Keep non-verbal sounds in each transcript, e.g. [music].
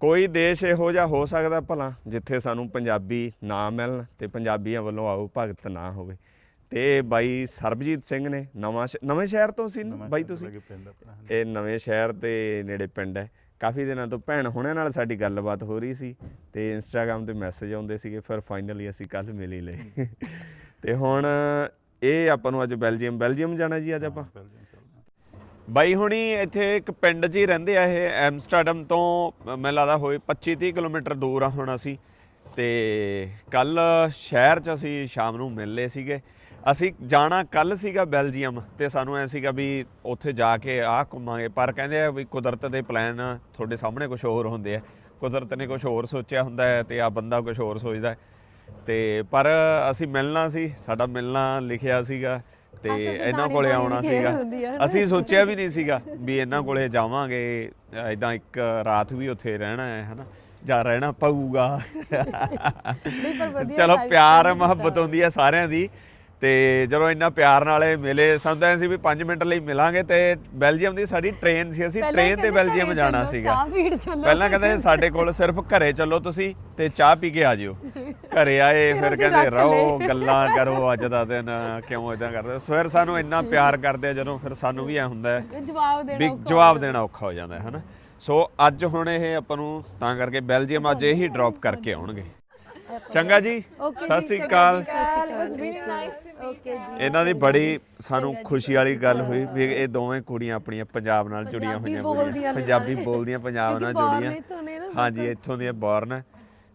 ਕੋਈ ਦੇਸ਼ ਇਹੋ ਜਿਹਾ ਹੋ ਸਕਦਾ ਭਲਾ ਜਿੱਥੇ ਸਾਨੂੰ ਪੰਜਾਬੀ ਨਾ ਮਿਲਣ ਤੇ ਪੰਜਾਬੀਆਂ ਵੱਲੋਂ ਆਓ ਭਗਤ ਨਾ ਹੋਵੇ। ਤੇ ਬਾਈ ਸਰਬਜੀਤ ਸਿੰਘ ਨੇ ਨਵਾਂ ਨਵੇਂ ਸ਼ਹਿਰ ਤੋਂ ਸੀ ਬਾਈ ਤੁਸੀਂ? ਇਹ ਨਵੇਂ ਸ਼ਹਿਰ ਦੇ ਨੇੜੇ ਪਿੰਡ ਹੈ। ਕਾਫੀ ਦਿਨਾਂ ਤੋਂ ਭੈਣ ਹੁਣਾਂ ਨਾਲ ਸਾਡੀ ਗੱਲਬਾਤ ਹੋ ਰਹੀ ਸੀ ਤੇ ਇੰਸਟਾਗ੍ਰam ਤੇ ਮੈਸੇਜ ਆਉਂਦੇ ਸੀਗੇ ਫਿਰ ਫਾਈਨਲੀ ਅਸੀਂ ਕੱਲ ਮਿਲ ਹੀ। ਲਏ ਤੇ ਹੁਣ ਇਹ ਆਪਾਂ ਨੂੰ ਅੱਜ ਬੈਲਜੀਅਮ ਬੈਲਜੀਅਮ ਜਾਣਾ ਜੀ ਅੱਜ ਆਪਾਂ? ਬਾਈ ਹੁਣੀ ਇੱਥੇ ਇੱਕ ਪਿੰਡ 'ਚ ਹੀ ਰਹਿੰਦੇ ਆ ਇਹ ਐਮਸਟਰਡਮ ਤੋਂ ਮੈਨੂੰ ਲੱਗਦਾ ਹੋਏ 25 30 ਕਿਲੋਮੀਟਰ ਦੂਰ ਆ ਹੁਣ ਅਸੀਂ। ਤੇ ਕੱਲ ਸ਼ਹਿਰ 'ਚ ਅਸੀਂ ਸ਼ਾਮ ਨੂੰ ਮਿਲ ਲਏ ਸੀਗੇ। ਅਸੀਂ ਜਾਣਾ ਕੱਲ ਸੀਗਾ ਬੈਲਜੀਅਮ ਤੇ ਸਾਨੂੰ ਐ ਸੀਗਾ ਵੀ ਉੱਥੇ ਜਾ ਕੇ ਆਹ ਘੁੰਮਾਂਗੇ। ਪਰ ਕਹਿੰਦੇ ਆ ਵੀ ਕੁਦਰਤ ਦੇ ਪਲਾਨ ਤੁਹਾਡੇ ਸਾਹਮਣੇ ਕੁਝ ਹੋਰ ਹੁੰਦੇ ਆ। ਕੁਦਰਤ ਨੇ ਕੁਝ ਹੋਰ ਸੋਚਿਆ ਹੁੰਦਾ ਹੈ ਤੇ ਆ ਬੰਦਾ ਕੁਝ ਹੋਰ ਸੋਚਦਾ ਹੈ। ਤੇ ਪਰ ਅਸੀਂ ਮਿਲਣਾ ਸੀ ਸਾਡਾ ਮਿਲਣਾ ਲਿਖਿਆ ਸੀਗਾ ਤੇ ਇਹਨਾਂ ਕੋਲੇ ਆਉਣਾ ਸੀਗਾ। ਅਸੀਂ ਸੋਚਿਆ ਵੀ ਨਹੀਂ ਸੀਗਾ ਵੀ ਇਹਨਾਂ ਕੋਲੇ ਜਾਵਾਂਗੇ ਐਦਾਂ ਇੱਕ ਰਾਤ ਵੀ ਉੱਥੇ ਰਹਿਣਾ ਹੈ ਹਨਾ ਜਾਂ ਰਹਿਣਾ ਪਊਗਾ ਨਹੀਂ ਪਰ ਵਧੀਆ ਚਲੋ ਪਿਆਰ ਮੁਹੱਬਤ। ਹੁੰਦੀ ਹੈ ਸਾਰਿਆਂ ਦੀ ਤੇ ਜਦੋਂ ਇੰਨਾ ਪਿਆਰ ਨਾਲੇ ਮਿਲੇ ਸਾਨੂੰ ਤਾਂ ਐਂ ਸੀ ਵੀ 5 ਮਿੰਟ ਲਈ ਮਿਲਾਂਗੇ ਤੇ ਬੈਲਜੀਅਮ ਦੀ ਸਾਡੀ ਟ੍ਰੇਨ ਸੀ ਅਸੀਂ ਟ੍ਰੇਨ ਤੇ ਬੈਲਜੀਅਮ ਜਾਣਾ ਸੀਗਾ। ਚਾਹ ਪੀਣ ਚੱਲੋ। ਪਹਿਲਾਂ ਕਹਿੰਦੇ ਸਾਡੇ ਕੋਲ ਸਿਰਫ ਘਰੇ ਚੱਲੋ ਤੁਸੀਂ ਤੇ ਚਾਹ ਪੀ ਕੇ ਆ ਜਿਓ। ਘਰੇ ਆਏ ਫਿਰ ਕਹਿੰਦੇ ਰਹੋ। ਗੱਲਾਂ ਕਰੋ ਅੱਜ ਦਾ ਦਿਨ ਕਿਉਂ ਇਦਾਂ ਕਰਦੇ? ਫਿਰ ਸਾਨੂੰ ਇੰਨਾ ਪਿਆਰ ਕਰਦੇ ਜਦੋਂ ਫਿਰ ਸਾਨੂੰ ਵੀ ਐ ਹੁੰਦਾ ਜਵਾਬ ਦੇਣਾ ਔਖਾ ਜਵਾਬ ਦੇਣਾ ਔਖਾ ਹੋ ਜਾਂਦਾ ਹੈ ਹਨਾ? ਸੋ ਅੱਜ ਹੁਣ ਇਹ ਆਪਾਂ ਨੂੰ ਤਾਂ ਕਰਕੇ ਬੈਲਜੀਅਮ ਅੱਜ ਇਹੀ ਡ੍ਰੌਪ ਕਰਕੇ ਆਉਣਗੇ। ਚੰਗਾ ਜੀ ਸਤਿ ਸ੍ਰੀ ਅਕਾਲ। ਇਹਨਾਂ ਦੀ ਬੜੀ ਸਾਨੂੰ ਖੁਸ਼ੀ ਵਾਲੀ ਗੱਲ ਹੋਈ ਵੀ ਇਹ ਦੋਵੇਂ ਕੁੜੀਆਂ ਆਪਣੀਆਂ ਪੰਜਾਬ ਨਾਲ ਜੁੜੀਆਂ ਹੋਈਆਂ ਕੁੜੀਆਂ। ਪੰਜਾਬੀ। ਬੋਲਦੀਆਂ ਪੰਜਾਬ ਨਾਲ ਜੁੜੀਆਂ। ਹਾਂਜੀ ਇੱਥੋਂ ਦੀਆਂ ਬੌਰਨ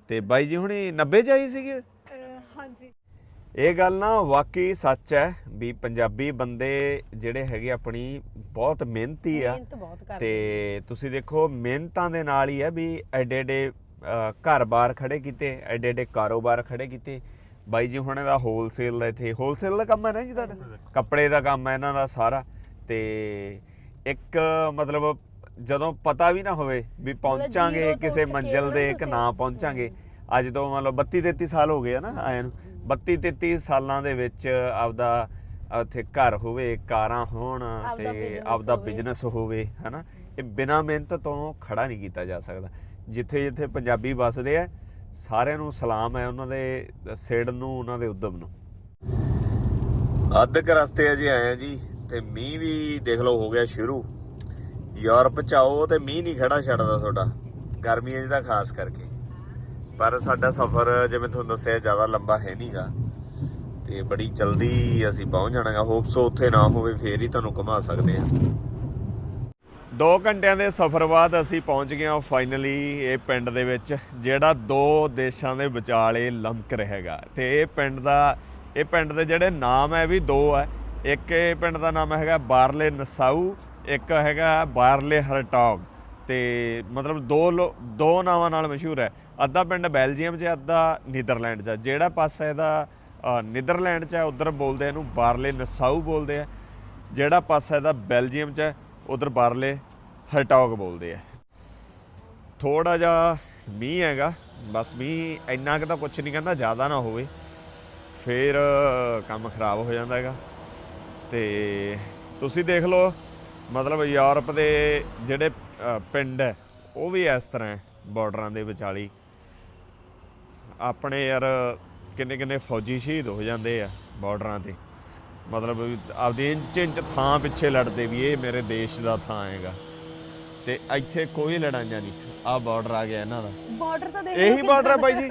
ਤੇ ਬਾਈ ਜੀ ਹੁਣੀ 90 ਚ ਆਈ ਸੀਗੇ? ਹਾਂਜੀ। ਇਹ ਗੱਲ ਨਾ ਵਾਕਈ ਸੱਚ ਹੈ ਵੀ ਪੰਜਾਬੀ ਬੰਦੇ ਜਿਹੜੇ ਹੈਗੇ ਆਪਣੀ ਬਹੁਤ ਮਿਹਨਤੀ ਆ। ਮਿਹਨਤ ਬਹੁਤ ਕਰਦੇ ਤੇ ਤੁਸੀਂ ਦੇਖੋ ਮਿਹਨਤਾਂ ਦੇ ਨਾਲ ਹੀ ਹੈ ਵੀ ਐਡੇ ਐਡੇ ਘਰ-ਬਾਰ ਖੜੇ ਕੀਤੇ ਐਡੇ ਐਡੇ ਕਾਰੋਬਾਰ ਖੜੇ ਕੀਤੇ। ਬਾਈ ਜੀ ਹੁਣੇ ਦਾ ਹੋਲਸੇਲ ਦਾ ਇੱਥੇ ਹੋਲਸੇਲ ਦਾ ਕੰਮ ਹੈ ਨਾ ਜੀ ਤੁਹਾਡਾ? ਕੱਪੜੇ ਦਾ ਕੰਮ। ਹੈ ਇਹਨਾਂ ਦਾ ਸਾਰਾ। ਤੇ ਇੱਕ ਮਤਲਬ ਜਦੋਂ ਪਤਾ ਵੀ ਨਾ ਹੋਵੇ ਵੀ ਪਹੁੰਚਾਂਗੇ ਕਿਸੇ ਮੰਜ਼ਿਲ ਦੇ ਕਿ ਤੁਸੀਂ। ਨਾ ਪਹੁੰਚਾਂਗੇ। ਅੱਜ ਤੋਂ ਮਤਲਬ 32 33 ਸਾਲ ਹੋ ਗਏ ਆ ਨਾ ਆਏ ਨੂੰ। 32 33 ਸਾਲਾਂ ਦੇ ਵਿੱਚ ਆਪਦਾ ਉੱਥੇ ਘਰ ਹੋਵੇ ਕਾਰਾਂ ਹੋਣ ਤੇ ਆਪਦਾ। ਬਿਜ਼ਨਸ ਹੋਵੇ ਹਨਾ? ਇਹ ਬਿਨਾ ਮਿਹਨਤ ਤੋਂ ਖੜਾ ਨਹੀਂ ਕੀਤਾ ਜਾ ਸਕਦਾ। ਜਿੱਥੇ ਜਿੱਥੇ ਪੰਜਾਬੀ ਵੱਸਦੇ ਆ, ਸਾਰਿਆਂ ਨੂੰ ਸਲਾਮ ਹੈ ਉਹਨਾਂ ਦੇ ਸਿੜ ਨੂੰ, ਉਹਨਾਂ ਦੇ ਉਦਮ ਨੂੰ। ਅੱਧਕ ਰਸਤੇ ਅਜੇ ਆਏ ਆ ਜੀ, ਤੇ ਮੀਂਹ ਵੀ ਦੇਖ ਲਓ ਹੋ ਗਿਆ ਸ਼ੁਰੂ। ਯੂਰਪ ਚ ਆਓ ਤੇ ਮੀਂਹ ਨਹੀਂ ਖੜਾ ਛੱਡਦਾ ਤੁਹਾਡਾ ਗਰਮੀਆਂ 'ਚ ਤਾਂ ਖਾਸ ਕਰਕੇ। ਪਰ ਸਾਡਾ ਸਫ਼ਰ ਜਿਵੇਂ ਤੁਹਾਨੂੰ ਦੱਸਿਆ ਜ਼ਿਆਦਾ ਲੰਬਾ ਹੈ ਨਹੀਂਗਾ, ਤੇ ਬੜੀ ਜਲਦੀ ਅਸੀਂ ਪਹੁੰਚ ਜਾਣਾਗਾ। ਹੋਪਸੋ ਉੱਥੇ ਨਾ ਹੋਵੇ, ਫੇਰ ਹੀ ਤੁਹਾਨੂੰ ਘੁਮਾ ਸਕਦੇ ਆ। 2 ਘੰਟਿਆਂ ਦੇ ਸਫ਼ਰ ਬਾਅਦ ਅਸੀਂ ਪਹੁੰਚ ਗਏ ਹਾਂ ਫਾਈਨਲੀ ਇਹ ਪਿੰਡ ਦੇ ਵਿੱਚ, ਜਿਹੜਾ ਦੋ ਦੇਸ਼ਾਂ ਦੇ ਵਿਚਾਲੇ ਲੰਕ ਰਹੇਗਾ ਤੇ ਇਹ ਪਿੰਡ ਦਾ, ਇਹ ਪਿੰਡ ਦੇ ਜਿਹੜੇ ਨਾਮ ਹੈ ਵੀ ਦੋ ਹੈ। ਇੱਕ ਇਹ ਪਿੰਡ ਦਾ ਨਾਮ ਹੈਗਾ ਬਾਰਲੇ ਨਸਾਊ, ਇੱਕ ਹੈਗਾ ਬਾਰਲੇ ਹਰਟੌਗ। ਤੇ ਮਤਲਬ ਦੋ ਲੋ- ਦੋ ਨਾਵਾਂ ਨਾਲ ਮਸ਼ਹੂਰ ਹੈ। ਅੱਧਾ ਪਿੰਡ ਬੈਲਜੀਅਮ 'ਚ ਅੱਧਾ ਨੀਦਰਲੈਂਡ 'ਚ ਜਿਹੜਾ ਪਾਸਾ ਇਹਦਾ ਨੀਦਰਲੈਂਡ 'ਚ ਹੈ, ਉਧਰ ਬੋਲਦੇ ਇਹਨੂੰ ਬਾਰਲੇ ਨਸਾਊ ਬੋਲਦੇ ਆ। ਜਿਹੜਾ ਪਾਸਾ ਇਹਦਾ ਬੈਲਜੀਅਮ 'ਚ ਹੈ ਉਧਰ ਬਾਰਲੇ ਹਰਟੌਗ ਬੋਲਦੇ ਆ। ਥੋੜਾ ਜਿਹਾ ਮੀਂਹ ਹੈਗਾ, ਬਸ ਮੀਂਹ ਇੰਨਾ ਕਿ ਤਾਂ ਕੁਝ ਨਹੀਂ ਕਹਿੰਦਾ, ਜ਼ਿਆਦਾ ਨਾ ਹੋਵੇ। ਫੇਰ ਕੰਮ ਖਰਾਬ ਹੋ ਜਾਂਦਾ ਹੈਗਾ। ਤੇ ਤੁਸੀਂ ਦੇਖ ਲਓ, ਮਤਲਬ ਯੂਰਪ ਦੇ ਜਿਹੜੇ ਪਿੰਡ ਹੈ, ਉਹ ਵੀ ਇਸ ਤਰ੍ਹਾਂ ਹੈ, ਬਾਰਡਰਾਂ ਦੇ ਵਿਚਾਲੀ। ਆਪਣੇ ਯਾਰ ਕਿੰਨੇ ਕਿੰਨੇ ਫੌਜੀ ਸ਼ਹੀਦ ਹੋ ਜਾਂਦੇ ਆ ਬਾਰਡਰਾਂ ਤੇ। ਮਤਲਬ ਆਪਦੀ ਇੰਚ ਇੰਚ ਥਾਂ ਪਿੱਛੇ ਲੜਦੇ ਵੀ ਇਹ ਮੇਰੇ ਦੇਸ਼ ਦਾ ਥਾਂ ਹੈਗਾ। ਤੇ ਇੱਥੇ ਕੋਈ ਲੜਾਈਆਂ ਨਹੀਂ। ਆਹ ਬਾਰਡਰ ਆ ਗਿਆ ਇਹਨਾਂ ਦਾ। ਬਾਰਡਰ ਤਾਂ ਦੇਖ ਇਹੀ ਬਾਰਡਰ ਹੈ ਬਾਈ ਜੀ।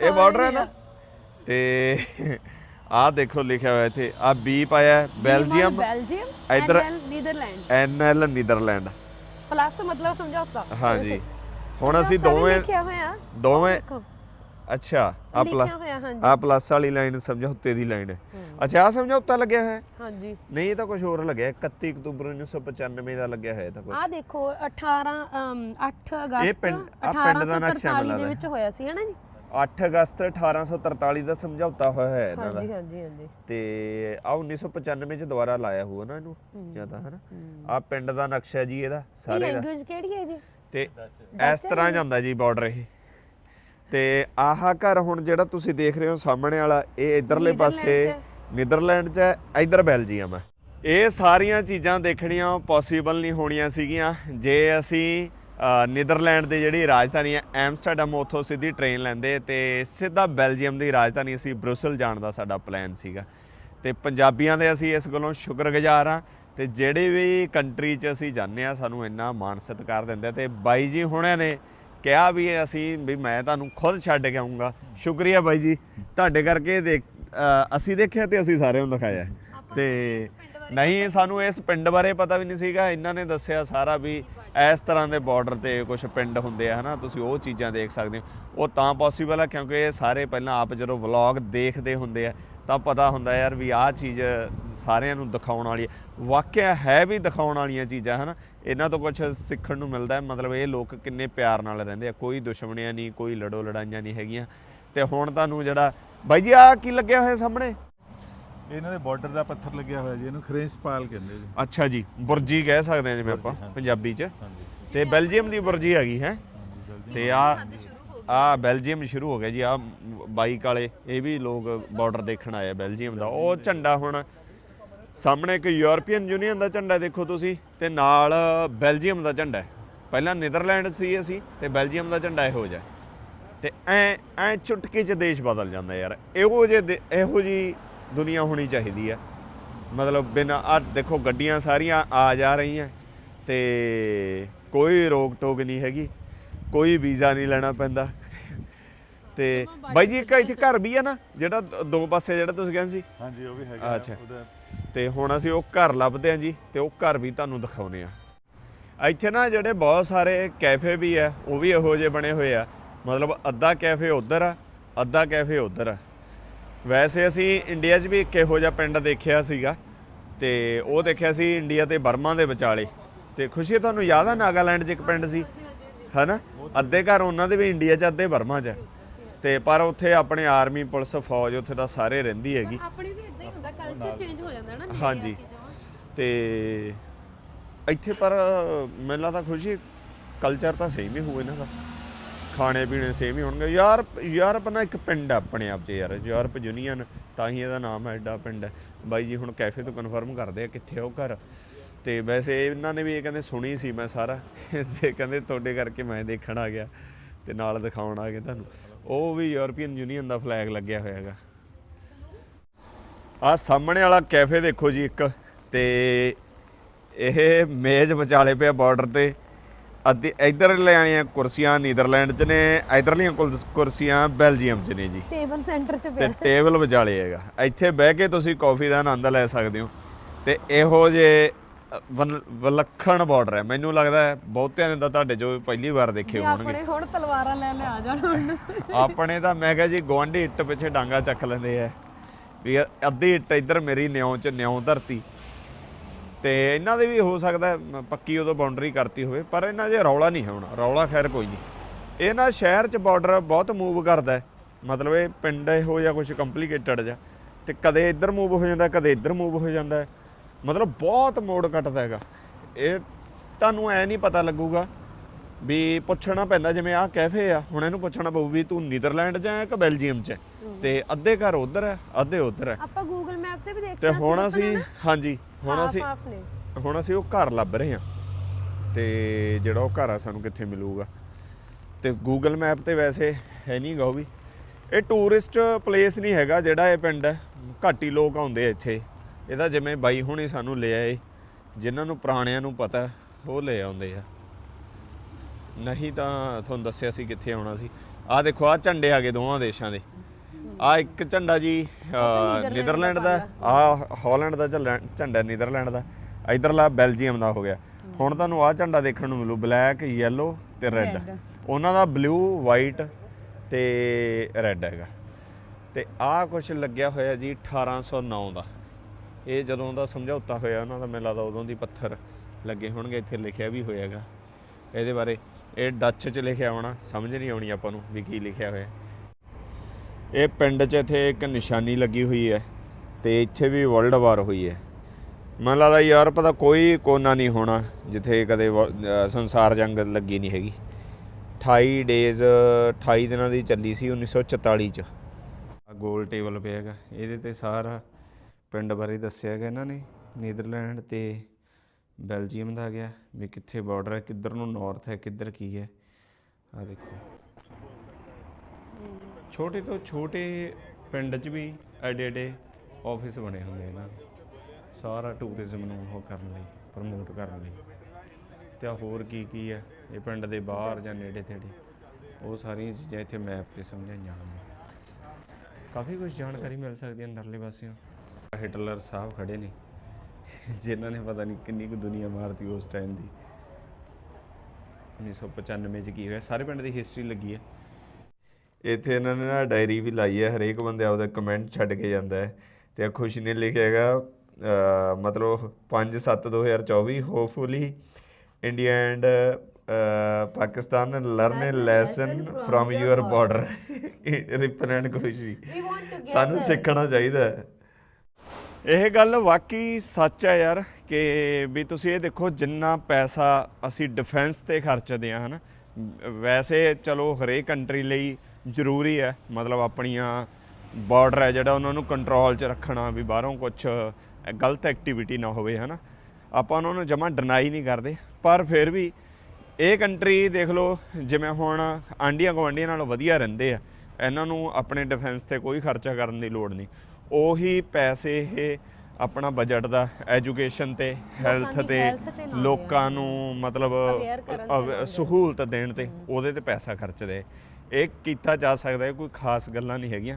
ਇਹ ਬਾਰਡਰ ਹੈ ਨਾ। ਆ। ਤੇ ਆਹ ਦੇਖੋ ਲਿਖਿਆ ਹੋਇਆ ਇੱਥੇ। ਆ ਬੀ ਪਾਇਆ ਬੈਲਜੀਅਮ ਬੈਲਜੀਅਮ ਇੱਧਰ- Netherland N L Netherland plus ਮਤਲਬ ਸਮਝੌਤਾ। ਹਾਂਜੀ। [laughs] ਹੁਣ ਅਸੀਂ ਦੋਵੇਂ ਦੋਵੇਂ ਅੱਛਾ ਆ ਪਲੱਸ ਲਿਖਿਆ ਹੋਇਆ ਹਾਂਜੀ। ਆ ਪਲੱਸ ਵਾਲੀ ਲਾਈਨ ਸਮਝੌਤੇ ਦੀ ਲਾਈਨ ਹੈ। ਹਮ, ਅੱਛਾ ਆ ਸਮਝੌਤਾ ਲੱਗਿਆ ਹੋਇਆ। ਹੈ? ਹਾਂਜੀ। ਨਹੀਂ ਇਹ ਤਾਂ ਕੁਝ ਹੋਰ ਲੱਗਿਆ 31 ਅਕਤੂਬਰ 1995 ਦਾ ਲੱਗਿਆ ਹੋਇਆ ਇਹ ਤਾਂ ਕੁਝ ਆ ਦੇਖੋ 18 ਅਮ, 8 ਅਗਸਤ ਪਿੰਡ- ਆਹ ਪਿੰਡ ਦਾ ਨਕਸ਼ਾ 1843 ਮਿਲਾ ਦੇ। ਵਿੱਚ ਹੋਇਆ ਸੀ ਹਨਾ ਜੀ? 8 ਅਗਸਤ 1843 ਦਾ ਸਮਝੌਤਾ ਹੋਇਆ ਹੈ ਇਹਨਾਂ ਦਾ। ਹਾਂਜੀ ਹਾਂਜੀ ਹਾਂਜੀ। ਤੇ ਆ 1995 ਚ ਦੁਬਾਰਾ ਲਾਇਆ ਹੋਊ ਨਾ ਇਹਨੂੰ ਜਾਂ ਤਾਂ ਹਨਾ? ਆ ਪਿੰਡ ਦਾ ਨਕਸ਼ਾ ਜੀ ਇਹਦਾ ਇਹ ਸਾਰੇ ਦਾ। ਲੈਂਗੁਏਜ ਕਿਹੜੀ ਹੈ ਜੀ? ਤੇ ਇਸ ਤਰ੍ਹਾਂ ਜਾਂਦਾ ਜੀ ਬਾਰਡਰ ਇਹ। ਤੇ ਆਹ ਘਰ ਹੁਣ ਜਿਹੜਾ ਤੁਸੀਂ ਦੇਖ ਰਹੇ ਹੋ ਸਾਹਮਣੇ ਵਾਲਾ ਇਹ ਇਧਰਲੇ ਪਾਸੇ ਨੀਦਰਲੈਂਡ 'ਚ ਹੈ ਇਧਰ ਬੈਲਜੀਅਮ ਹੈ। ਇਹ ਸਾਰੀਆਂ ਚੀਜ਼ਾਂ ਦੇਖਣੀਆਂ ਪੋਸੀਬਲ ਨਹੀਂ ਹੋਣੀਆਂ ਸੀਗੀਆਂ। ਜੇ ਅਸੀਂ ਨੀਦਰਲੈਂਡ ਦੀ ਜਿਹੜੀ ਰਾਜਧਾਨੀ ਹੈ ਐਮਸਟਰਡਮ ਉੱਥੋਂ ਸਿੱਧੀ ਟ੍ਰੇਨ ਲੈਂਦੇ ਤੇ ਸਿੱਧਾ ਬੈਲਜੀਅਮ ਦੀ ਰਾਜਧਾਨੀ ਅਸੀਂ ਬਰੁਸਲ ਜਾਣ ਦਾ ਸਾਡਾ ਪਲਾਨ ਸੀਗਾ। ਤੇ ਪੰਜਾਬੀਆਂ ਦੇ ਅਸੀਂ ਇਸ ਗੱਲੋਂ ਸ਼ੁਕਰਗੁਜ਼ਾਰ ਆ ਤੇ ਜਿਹੜੇ ਵੀ ਕੰਟਰੀ 'ਚ ਅਸੀਂ ਜਾਂਦੇ ਆ ਸਾਨੂੰ ਇੰਨਾ ਮਾਣ ਸਤਿਕਾਰ ਦਿੰਦੇ ਤੇ ਬਾਈ ਜੀ ਹੁਣਾਂ ਨੇ ਕਿਹਾ ਵੀ ਅਸੀਂ ਵੀ ਮੈਂ ਤੁਹਾਨੂੰ ਖੁਦ ਛੱਡ ਕੇ ਆਉਂਗਾ ਸ਼ੁਕਰੀਆ ਬਾਈ ਜੀ। ਤੁਹਾਡੇ ਕਰਕੇ ਦੇਖ ਅ, ਅਸੀਂ ਦੇਖਿਆ ਤੇ ਅਸੀਂ ਸਾਰਿਆਂ ਨੂੰ ਦਿਖਾਇਆ। ਤੇ ਨਹੀਂ ਸਾਨੂੰ ਇਸ ਪਿੰਡ ਬਾਰੇ ਪਤਾ ਵੀ ਨਹੀਂ ਸੀਗਾ। ਇਹਨਾਂ ਨੇ ਦੱਸਿਆ ਸਾਰਾ ਵੀ ਇਸ ਤਰ੍ਹਾਂ ਦੇ ਬਾਰਡਰ ਤੇ ਕੁਝ ਪਿੰਡ ਹੁੰਦੇ ਆ ਹਨਾ? ਤੁਸੀਂ ਉਹ ਚੀਜ਼ਾਂ ਦੇਖ ਸਕਦੇ ਹੋ। ਉਹ ਤਾਂ ਪੋਸੀਬਲ ਆ ਕਿਉਂਕਿ ਇਹ ਸਾਰੇ ਪਹਿਲਾਂ ਆਪ ਜਦੋਂ ਵਲੌਗ ਦੇਖਦੇ ਹੁੰਦੇ ਆ ਤਾਂ ਪਤਾ ਹੁੰਦਾ ਯਾਰ ਵੀ ਆਹ ਚੀਜ਼ ਸਾਰਿਆਂ ਨੂੰ ਦਿਖਾਉਣ ਵਾਲੀ ਹੈ ਵਾਕਿਆ ਹੈ ਵੀ ਦਿਖਾਉਣ ਵਾਲੀਆਂ ਚੀਜ਼ਾਂ ਹਨਾ? ਇਹਨਾਂ ਤੋਂ ਕੁਝ ਸਿੱਖਣ ਨੂੰ ਮਿਲਦਾ ਹੈ। ਮਤਲਬ ਇਹ ਲੋਕ ਕਿੰਨੇ ਪਿਆਰ ਨਾਲ ਰਹਿੰਦੇ ਆ। ਕੋਈ ਦੁਸ਼ਮਣੀਆਂ ਨਹੀਂ ਕੋਈ ਲੜੋ ਲੜਾਈਆਂ ਨਹੀਂ ਹੈਗੀਆਂ। ਤੇ ਹੁਣ ਤੁਹਾਨੂੰ ਜਿਹੜਾ ਬਾਈ ਜੀ ਆ ਕੀ ਲੱਗਿਆ ਹੋਇਆ ਸਾਹਮਣੇ? ਇਹਨਾਂ ਦੇ ਬਾਰਡਰ ਦਾ ਪੱਥਰ ਲੱਗਿਆ ਹੋਇਆ ਜੀ ਇਹਨੂੰ ਖਰੇਸਪਾਲ ਕਹਿੰਦੇ ਜੀ। ਅੱਛਾ ਜੀ ਬੁਰਜੀ ਕਹਿ ਸਕਦੇ ਆ ਜਿਵੇਂ ਆਪਾਂ। ਪੰਜਾਬੀ 'ਚ। ਹਾਂਜੀ। ਤੇ ਬੈਲਜੀਅਮ ਦੀ ਬੁਰਜੀ ਹੈਗੀ ਹੈ? ਹਾਂਜੀ ਜਲਦੀ ਤੇ ਆ ਆ ਬੈਲਜੀਅਮ ਸ਼ੁਰੂ ਹੋ ਗਿਆ ਜੀ ਆ ਬਾਈਕ ਵਾਲੇ ਇਹ ਵੀ ਲੋਕ ਬਾਰਡਰ ਦੇਖਣ ਆਏ ਆ ਬੈਲਜੀਅਮ ਦਾ। ਉਹ ਝੰਡਾ ਹੁਣ ਸਾਹਮਣੇ ਇੱਕ ਯੂਰਪੀਅਨ ਯੂਨੀਅਨ ਦਾ ਝੰਡਾ ਦੇਖੋ ਤੁਸੀਂ, ਤੇ ਨਾਲ ਬੈਲਜੀਅਮ ਦਾ ਝੰਡਾ ਹੈ। ਪਹਿਲਾਂ ਨੀਦਰਲੈਂਡ ਸੀ ਅਸੀਂ, ਤੇ ਬੈਲਜੀਅਮ ਦਾ ਝੰਡਾ ਇਹੋ ਜਿਹਾ ਤੇ ਐ ਐ ਚੁਟਕੀ 'ਚ ਦੇਸ਼ ਬਦਲ ਜਾਂਦਾ ਯਾਰ। ਇਹੋ ਜੇ ਦੇ- ਇਹੋ ਜੀ ਦੁਨੀਆ ਹੋਣੀ ਚਾਹੀਦੀ ਆ ਮਤਲਬ ਬਿਨਾਂ, ਆ ਦੇਖੋ ਗੱਡੀਆਂ ਸਾਰੀਆਂ ਆ ਜਾ ਰਹੀਆਂ। ਤੇ ਕੋਈ ਰੋਕ ਟੋਕ ਨਹੀਂ ਹੈਗੀ, ਕੋਈ ਵੀਜ਼ਾ ਨਹੀਂ ਲੈਣਾ ਪੈਂਦਾ। ਤੇ ਬਾਈ ਜੀ ਇੱਕ ਇੱਥੇ ਘਰ ਵੀ ਆ ਨਾ ਜਿਹੜਾ ਦ- ਪਾਸੇ ਜਿਹੜਾ ਤੁਸੀਂ ਕਹਿੰਦੇ ਸੀ। ਹਾਂਜੀ ਉਹ ਵੀ ਹੈਗਾ ਅੱਛਾ। ਉਹਦਾ। ਤੇ ਹੁਣ ਅਸੀਂ ਉਹ ਘਰ ਲੱਭਦੇ ਆਂ ਜੀ ਤੇ ਉਹ ਘਰ ਵੀ ਤੁਹਾਨੂੰ ਦਿਖਾਉਨੇ ਆ ਇੱਥੇ ਨਾ ਜਿਹੜੇ ਬਹੁਤ ਸਾਰੇ ਕੈਫੇ ਵੀ ਆ ਉਹ ਵੀ ਇਹੋ ਜਿਹੇ ਬਣੇ ਹੋਏ ਆ। ਮਤਲਬ ਅੱਧਾ ਕੈਫੇ ਉਧਰ ਆ ਅੱਧਾ ਕੈਫੇ ਉਧਰ ਆ। ਵੈਸੇ ਅਸੀਂ ਇੰਡੀਆ 'ਚ ਵੀ ਇੱਕ ਇਹੋ ਜਿਹਾ ਪਿੰਡ ਦੇਖਿਆ ਸੀਗਾ ਤੇ ਉਹ ਦੇਖਿਆ ਸੀ ਇੰਡੀਆ ਤੇ ਬਰਮਾ ਦੇ ਵਿਚਾਲੇ। ਤੇ ਖੁਸ਼ੀ ਤੁਹਾਨੂੰ ਯਾਦ ਆ ਨਾਗਾਲੈਂਡ 'ਚ ਇੱਕ ਪਿੰਡ ਸੀ? ਹਨਾ? ਅੱਧੇ ਘਰ ਉਹਨਾਂ ਦੇ ਵੀ ਇੰਡੀਆ 'ਚ ਅੱਧੇ ਬਰਮਾ 'ਚ। ਤੇ ਪਰ ਉੱਥੇ ਆਪਣੇ ਆਰਮੀ ਪੁਲਿਸ ਫੌਜ ਉੱਥੇ ਦਾ ਸਾਰੇ ਰਹਿੰਦੀ ਹੈਗੀ। ਆਪਣੀ ਵੀ ਇਦਾਂ ਹੀ ਹੁੰਦਾ ਕਲਚਰ ਚੇਂਜ ਹੋ ਜਾਂਦਾ ਨਾ ਨੇੜੇ ਹਾਂਜੀ। ਜਾਓ। ਤੇ ਇੱਥੇ ਪਰ ਮੈਨੂੰ ਲੱਗਦਾ ਖੁਸ਼ੀ ਕਲਚਰ ਤਾਂ ਸੇਮ ਹੀ ਹੋਊ ਇਹਨਾਂ ਦਾ। ਖਾਣੇ ਪੀਣੇ ਸੇਮ ਹੀ ਹੋਣਗੇ। ਯਾਰ ਯੂਰਪ ਨਾ ਇੱਕ ਪਿੰਡ ਆ ਆਪਣੇ ਆਪ 'ਚ ਯਾਰ ਯੂਰਪ ਯੂਨੀਅਨ ਤਾਂ ਹੀ ਇਹਦਾ ਨਾਮ ਹੈ ਐਡਾ ਪਿੰਡ। ਹੈ ਬਾਈ ਜੀ ਹੁਣ ਕੈਫੇ ਤੋਂ ਕਨਫਰਮ ਕਰਦੇ ਆ ਕਿੱਥੇ ਆ ਉਹ ਘਰ। ਤੇ ਵੈਸੇ ਇਹਨਾਂ ਨੇ ਵੀ ਇਹ ਕਹਿੰਦੇ ਸੁਣੀ ਸੀ ਮੈਂ ਸਾਰਾ। ਤੇ ਕਹਿੰਦੇ ਤੁਹਾਡੇ ਕਰਕੇ ਮੈਂ ਦੇਖਣ ਆ ਗਿਆ ਤੇ ਨਾਲ ਦਿਖਾਉਣ ਆ ਗਏ ਤੁਹਾਨੂੰ। ਉਹ ਵੀ ਯੂਰਪੀਅਨ ਯੂਨੀਅਨ ਦਾ ਫਲੈਗ ਲੱਗਿਆ ਹੋਇਆ ਹੈਗਾ। ਆ ਸਾਹਮਣੇ ਵਾਲਾ ਕੈਫੇ ਦੇਖੋ ਜੀ ਇੱਕ ਤੇ ਇਹ ਮੇਜ਼ ਵਿਚਾਲੇ ਪਿਆ ਬਾਰਡਰ ਤੇ। ਅੱਧੀ ਇਧਰ ਲੈ ਆਈਆਂ ਕੁਰਸੀਆਂ ਨੀਦਰਲੈਂਡ 'ਚ ਨੇ ਇਧਰਲੀਆਂ ਕੁਰਸੀਆਂ ਬੈਲਜੀਅਮ 'ਚ ਨੇ ਜੀ। ਟੇਬਲ ਸੈਂਟਰ ਚ ਤੇ ਟੇਬਲ ਵਿਚਾਲੇ ਹੈਗਾ। ਇੱਥੇ ਬਹਿ ਕੇ ਤੁਸੀਂ ਕਾਫੀ ਦਾ ਆਨੰਦ ਲੈ ਸਕਦੇ ਹੋ। ਤੇ ਇਹੋ ਜੇ ਵਨ- ਵਿਲੱਖਣ ਬਾਰਡਰ ਹੈ। ਮੈਨੂੰ ਲੱਗਦਾ ਹੈ ਬਹੁਤਿਆਂ ਨੇ ਤਾਂ ਤੁਹਾਡੇ ਜੋ ਪਹਿਲੀ ਵਾਰ ਦੇਖੇ ਵੀ ਹੋਣਗੇ। ਆਪਣੇ ਹੁਣ ਤਲਵਾਰਾਂ ਲੈ ਲੈ ਆ ਜਾਣ ਹੁਣ। ਆਪਣੇ ਤਾਂ ਮੈਂ ਕਿਹਾ ਜੀ ਗਵਾਂਢੀ ਇੱਟ ਪਿੱਛੇ ਡਾਂਗਾ ਚੱਕ ਲੈਂਦੇ ਆ। ਵੀ ਅੱਧੀ ਇੱਟ ਇੱਧਰ ਮੇਰੀ ਨਿਉ ਚ ਨਿਉ ਧਰਤੀ। ਤੇ ਇਹਨਾਂ ਦੇ ਵੀ ਹੋ ਸਕਦਾ ਹੈ, ਮ- ਪੱਕੀ ਉਦੋਂ ਬਾਉਂਡਰੀ ਕਰਤੀ ਹੋਵੇ ਪਰ ਇਹਨਾਂ 'ਚ ਰੌਲਾ ਨਹੀਂ ਹੋਣਾ। ਰੌਲਾ ਖੈਰ ਕੋਈ ਨਹੀਂ। ਇਹ ਨਾ ਸ਼ਹਿਰ 'ਚ ਬਾਰਡਰ ਬਹੁਤ ਮੂਵ ਕਰਦਾ ਹੈ। ਮਤਲਬ ਇਹ ਪਿੰਡ ਇਹੋ ਜਿਹਾ ਕੁਝ ਕੰਪਲਿਕੇਟਡ ਜਿਹਾ। ਤੇ ਕਦੇ ਇੱਧਰ ਮੂਵ ਹੋ ਜਾਂਦਾ ਕਦੇ ਇੱਧਰ ਮੂਵ ਹੋ ਜਾਂਦਾ ਹੈ। ਮਤਲਬ ਬਹੁਤ ਮੋੜ ਕੱਟਦਾ ਹੈਗਾ। ਇਹ ਤੁਹਾਨੂੰ ਐ ਨਹੀਂ ਪਤਾ ਲੱਗੂਗਾ ਵੀ ਪੁੱਛਣਾ ਪੈਂਦਾ ਜਿਵੇਂ ਆਹ ਕੈਫੇ ਆ ਹੁਣ ਇਹਨੂੰ ਪੁੱਛਣਾ ਪਊ ਵੀ ਤੂੰ ਨੀਦਰਲੈਂਡ 'ਚ ਕਿ ਬੈਲਜੀਅਮ 'ਚ ਤੇ ਅੱਧੇ ਘਰ ਉਧਰ ਹੈ ਅੱਧੇ ਉਧਰ ਹੈ ਆਪਾਂ ਗੂਗਲ ਮੈਪ ਤੇ ਵੀ ਦੇਖ ਤੇ ਹੁਣ ਅਸੀਂ ਹਾਂਜੀ ਹੁਣ ਅਸੀਂ ਹੁਣ ਅਸੀਂ ਉਹ ਘਰ ਲੱਭ ਰਹੇ ਹਾਂ। ਤੇ ਜਿਹੜਾ ਉਹ ਘਰ ਆ ਸਾਨੂੰ ਕਿੱਥੇ ਮਿਲੂਗਾ। ਤੇ ਗੂਗਲ ਮੈਪ ਤੇ ਵੈਸੇ ਹੈ ਨਹੀਂਗਾ ਉਹ ਵੀ। ਇਹ ਟੂਰਿਸਟ ਪਲੇਸ ਨਹੀਂ ਹੈਗਾ ਜਿਹੜਾ ਇਹ ਪਿੰਡ ਹੈ। ਘੱਟ ਹੀ ਲੋਕ ਆਉਂਦੇ ਆ ਇੱਥੇ। ਇਹਦਾ ਜਿਵੇਂ ਬਾਈ ਹੁਣੀ ਸਾਨੂੰ ਲੈ ਆਏ ਜਿਨ੍ਹਾਂ ਨੂੰ ਪੁਰਾਣਿਆਂ ਨੂੰ ਪਤਾ ਉਹ ਲੈ ਆਉਂਦੇ ਆ। ਨਹੀਂ ਤਾਂ ਤੁਹਾਨੂੰ ਦੱਸਿਆ ਸੀ ਕਿੱਥੇ ਆਉਣਾ ਸੀ। ਆਹ ਦੇਖੋ ਆਹ ਝੰਡੇ ਆ ਗਏ ਦੋਵਾਂ ਦੇਸ਼ਾਂ ਦੇ। ਆ ਇੱਕ ਝੰਡਾ ਜੀ ਨੀਦਰਲੈਂਡ ਦਾ ਆ ਹਾਲੈਂਡ ਦਾ ਝੰਡਾ ਨੀਦਰਲੈਂਡ ਦਾ। ਇਧਰਲਾ ਬੈਲਜੀਅਮ ਦਾ ਹੋ ਗਿਆ। ਹੁਣ ਤੁਹਾਨੂੰ ਆ ਝੰਡਾ ਦੇਖਣ ਨੂੰ ਮਿਲੂ ਬਲੈਕ ਯੈਲੋ ਤੇ ਰੈੱਡ। ਉਹਨਾਂ ਦਾ ਬਲੂ ਵਾਈਟ ਤੇ ਰੈੱਡ ਹੈਗਾ। ਤੇ ਆਹ ਕੁਝ ਲੱਗਿਆ ਹੋਇਆ ਜੀ 1809 ਦਾ। ਇਹ ਜਦੋਂ ਦਾ ਸਮਝੌਤਾ ਹੋਇਆ, ਉਹਨਾਂ ਦਾ ਮੈਨੂੰ ਲੱਗਦਾ ਉਦੋਂ ਦੀ ਪੱਥਰ ਲੱਗੇ ਹੋਣਗੇ, ਇੱਥੇ ਲਿਖਿਆ ਵੀ ਹੋਇਆਗਾ। ਇਹਦੇ ਬਾਰੇ ਇਹ ਡੱਚ 'ਚ ਲਿਖਿਆ ਹੋਣਾ, ਸਮਝ ਨਹੀਂ ਆਉਣੀ ਆਪਾਂ ਨੂੰ ਵੀ ਕੀ ਲਿਖਿਆ ਹੋਇਆ। ਇਹ ਪਿੰਡ 'ਚ ਇੱਥੇ ਇੱਕ ਨਿਸ਼ਾਨੀ ਲੱਗੀ ਹੋਈ ਹੈ ਤੇ ਇੱਥੇ ਵੀ ਵਰਲਡ ਵਾਰ ਹੋਈ ਹੈ। ਮੈਨੂੰ ਲੱਗਦਾ ਯੂਰਪ ਦਾ ਕੋਈ ਕੋਨਾ ਨਹੀਂ ਹੋਣਾ, ਜਿੱਥੇ ਕਦੇ ਸੰਸਾਰ ਜੰਗ ਲੱਗੀ ਨਹੀਂ ਹੈਗੀ। 28 ਡੇਜ਼ 28 ਦਿਨਾਂ ਦੀ ਚੱਲੀ ਸੀ 1944 ਚ। ਗੋਲ ਟੇਬਲ ਪਿਆ ਹੈਗਾ, ਇਹਦੇ ਤੇ ਸਾਰਾ ਪਿੰਡ ਬਾਰੇ ਦੱਸਿਆ ਹੈਗਾ ਇਹਨਾਂ ਨੇ, ਨੀਦਰਲੈਂਡ ਤੇ ਬੈਲਜੀਅਮ ਦਾ ਆ ਗਿਆ, ਵੀ ਕਿੱਥੇ ਬਾਰਡਰ ਹੈ, ਕਿੱਧਰ ਨੂੰ ਨਾਰਥ ਹੈ, ਕਿੱਧਰ ਕੀ ਹੈ। ਆ ਦੇਖੋ। ਛੋਟੇ ਤੋਂ ਛੋਟੇ ਪਿੰਡ 'ਚ ਵੀ ਐਡੇ ਐਡੇ ਆਫਿਸ ਬਣੇ ਹੁੰਦੇ ਇਹਨਾਂ ਦੇ। ਸਾਰਾ ਟੂਰਿਜ਼ਮ ਨੂੰ ਉਹ ਕਰਨ ਲਈ ਪ੍ਰਮੋਟ ਕਰਨ ਲਈ। ਤੇ ਆਹ ਹੋਰ ਕੀ ਕੀ ਹੈ, ਇਹ ਪਿੰਡ ਦੇ ਬਾਹਰ ਜਾਂ ਨੇੜੇ ਤੇੜੇ, ਉਹ ਸਾਰੀਆਂ ਚੀਜ਼ਾਂ ਇੱਥੇ ਮੈਪ ਤੇ ਸਮਝਾਈਆਂ ਹਨ ਕਾਫੀ ਕੁਝ ਜਾਣਕਾਰੀ ਮਿਲ ਸਕਦੀ ਹੈ ਅੰਦਰਲੇ ਪਾਸਿਓਂ। ਹਿਟਲਰ ਸਾਹਿਬ ਖੜੇ ਨੇ। ਜਿਨ੍ਹਾਂ ਨੇ ਪਤਾ ਨਹੀਂ ਕਿੰਨੀ ਕੁ ਦੁਨੀਆ ਮਾਰਤੀ ਉਸ ਟਾਈਮ ਦੀ। 1995 ਚ ਕੀ ਹੋਇਆ? ਸਾਰੇ ਪਿੰਡ ਦੀ ਹਿਸਟਰੀ ਲੱਗੀ ਹੈ। ਇੱਥੇ ਇਹਨਾਂ ਨੇ ਨਾ ਡਾਇਰੀ ਵੀ ਲਾਈ ਹੈ। ਹਰੇਕ ਬੰਦੇ ਆਪਦਾ ਕਮੈਂਟ ਛੱਡ ਕੇ ਜਾਂਦਾ ਹੈ। ਤੇ ਖੁਸ਼ੀ ਨੇ ਲਿਖਿਆ ਹੈਗਾ ਮਤਲਬ 5 7 2024 hopefully India and Pakistan learn a lesson from your border reopen and khushi. ਸਾਨੂੰ ਸਿੱਖਣਾ ਚਾਹੀਦਾ ਹੈ। ਇਹ ਗੱਲ ਵਾਕਈ ਸੱਚ ਹੈ ਯਾਰ ਕਿ ਵੀ ਤੁਸੀਂ ਇਹ ਦੇਖੋ ਜਿੰਨਾ ਪੈਸਾ ਅਸੀਂ ਡਿਫੈਂਸ ਤੇ ਖਰਚਦੇ ਆ ਹਨਾ। ਵੈਸੇ ਚਲੋ ਹਰੇਕ ਕੰਟਰੀ ਲਈ ਜ਼ਰੂਰੀ ਹੈ, ਮਤਲਬ ਆਪਣੀਆਂ ਬਾਰਡਰ ਹੈ ਜਿਹੜਾ ਉਹਨਾਂ ਨੂੰ ਕੰਟਰੋਲ 'ਚ ਰੱਖਣਾ ਵੀ ਬਾਹਰੋਂ ਕੁਝ ਗਲਤ ਐਕਟੀਵਿਟੀ ਨਾ ਹੋਵੇ, ਹਨਾ। ਆਪਾਂ ਉਹਨਾਂ ਨੂੰ ਜਮਾ ਡਿਨਾਈ ਨਹੀਂ ਕਰਦੇ, ਪਰ ਫਿਰ ਵੀ ਇਹ ਕੰਟਰੀ ਦੇਖ ਲਓ, ਜਿਵੇਂ ਹੁਣ ਆਂਡੀਆਂ ਗਵਾਂਡੀਆਂ ਨਾਲੋਂ ਵਧੀਆ ਰਹਿੰਦੇ ਆ, ਇਹਨਾਂ ਨੂੰ ਆਪਣੇ ਡਿਫੈਂਸ ਤੇ ਕੋਈ ਖਰਚਾ ਕਰਨ ਦੀ ਲੋੜ ਨਹੀਂ। ਉਹੀ ਪੈਸੇ ਇਹ ਆਪਣਾ ਬਜਟ ਦਾ ਐਜੂਕੇਸ਼ਨ ਤੇ ਹੈਲਥ ਤੇ। ਲੋਕਾਂ ਨੂੰ ਮਤਲਬ। ਸਹੂਲਤ ਦੇਣ ਤੇ ਉਹਦੇ ਤੇ ਪੈਸਾ ਖਰਚਦੇ ਇਹ ਕੀਤਾ ਜਾ ਸਕਦਾ ਹੈ ਕੋਈ ਖਾਸ ਗੱਲਾਂ ਨਹੀਂ ਹੈਗੀਆਂ।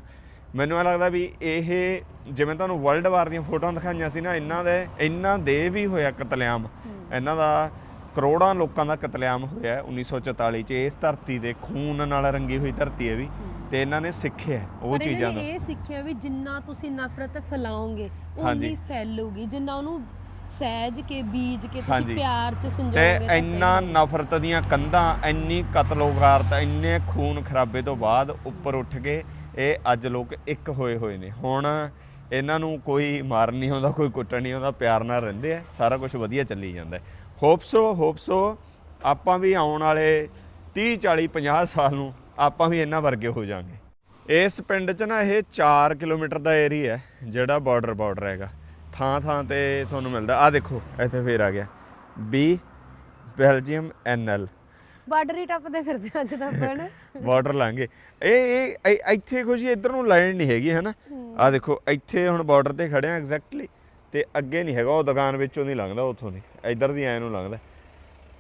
ਮੈਨੂੰ ਇਹ ਲੱਗਦਾ ਵੀ ਇਹ ਜਿਵੇਂ ਤੁਹਾਨੂੰ ਵਰਲਡ ਵਾਰ ਦੀਆਂ ਫੋਟੋਆਂ ਦਿਖਾਈਆਂ ਸੀ ਨਾ ਇਹਨਾਂ ਦੇ ਇਹਨਾਂ ਦੇ ਵੀ ਹੋਇਆ ਕਤਲੇਆਮ। ਇਹਨਾਂ ਦਾ ਕਰੋੜਾਂ ਲੋਕਾਂ ਦਾ ਕਤਲੇਆਮ ਹੋਇਆ ਹੈ 1944 ਚ। ਇਸ ਧਰਤੀ ਦੇ ਖੂਨ ਨਾਲ ਰੰਗੀ ਹੋਈ ਧਰਤੀ ਹੈ ਵੀ। ਤੇ ਇਹਨਾਂ ਨੇ ਸਿੱਖਿਆ ਉਹ ਪਰ ਇਹਨਾਂ ਚੀਜ਼ਾਂ ਦਾ ਨੇ ਇਹ ਸਿੱਖਿਆ ਵੀ ਜਿੰਨਾ ਤੁਸੀਂ ਨਫ਼ਰਤ ਫੈਲਾਓਗੇ ਹਾਂਜੀ। ਉਨੀ ਫੈਲੂਗੀ ਜਿੰਨਾ ਉਹਨੂੰ ਸਹਿਜ ਕੇ ਬੀਜ ਕੇ ਹਾਂਜੀ। ਤੁਸੀਂ ਪਿਆਰ ਚ ਤੇ ਸੰਜੋਗੇ ਤਾਂ ਇੰਨਾ ਸਹੀ ਨਫ਼ਰਤ ਦੀਆਂ ਕੰਧਾਂ ਇੰਨੀ ਕਤਲੋਗਾਰਤ ਇੰਨੇ ਖੂਨ ਖਰਾਬੇ ਤੋਂ ਬਾਅਦ ਉੱਪਰ ਉੱਠ ਕੇ ਇਹ ਅੱਜ ਲੋਕ ਇੱਕ ਹੋਏ ਹੋਏ ਨੇ ਹੁਣ ਇਹਨਾਂ ਨੂੰ ਕੋਈ ਮਾਰਨ ਨਹੀਂ ਆਉਂਦਾ ਕੋਈ ਕੁੱਟਣ ਨਹੀਂ ਆਉਂਦਾ ਪਿਆਰ ਨਾਲ ਰਹਿੰਦੇ ਆ ਸਾਰਾ ਕੁਝ ਵਧੀਆ ਚੱਲੀ ਜਾਂਦਾ ਹੋਪਸੋ ਹੋਪਸੋ ਆਪਾਂ ਵੀ ਆਉਣ ਵਾਲੇ 30 40 50 ਸਾਲ ਨੂੰ ਆਪਾਂ ਵੀ ਇਹਨਾਂ ਵਰਗੇ ਹੋ ਜਾਾਂਗੇ ਇਸ ਪਿੰਡ 'ਚ ਨਾ ਇਹ 4 ਕਿਲੋਮੀਟਰ ਦਾ ਏਰੀਆ ਹੈ ਜਿਹੜਾ ਬਾਰਡਰ ਬਾਰਡਰ ਹੈਗਾ। ਥਾਂ ਥਾਂ ਤੇ ਤੁਹਾਨੂੰ ਮਿਲਦਾ। ਆ ਦੇਖੋ ਇੱਥੇ ਫੇਰ ਆ ਗਿਆ। ਬੀ ਬੈਲਜੀਅਮ ਐਨਐਲ ਬਾਰਡਰ ਹੀ ਟੱਪਦੇ ਫਿਰਦੇ ਅੱਜ ਤਾਂ ਪਣ ਬਾਰਡਰ ਲਾਂਗੇ। ਇਹ ਇਹ ਇੱਥੇ ਖੁਸ਼ੀ ਇੱਧਰ ਨੂੰ ਲਾਈਨ ਨਹੀਂ ਹੈਗੀ ਹੈ ਨਾ ਆ ਦੇਖੋ ਇੱਥੇ ਹੁਣ ਬਾਰਡਰ ਤੇ ਖੜੇ ਆ ਐਗਜ਼ੈਕਟਲੀ ਤੇ ਅੱਗੇ ਨਹੀਂ ਹੈਗਾ ਉਹ ਦੁਕਾਨ ਵਿੱਚੋਂ ਨਹੀਂ ਲੰਘਦਾ ਉੱਥੋਂ ਦੀ ਇੱਧਰ ਦੀ ਐ ਨੂੰ ਲੰਘਦਾ।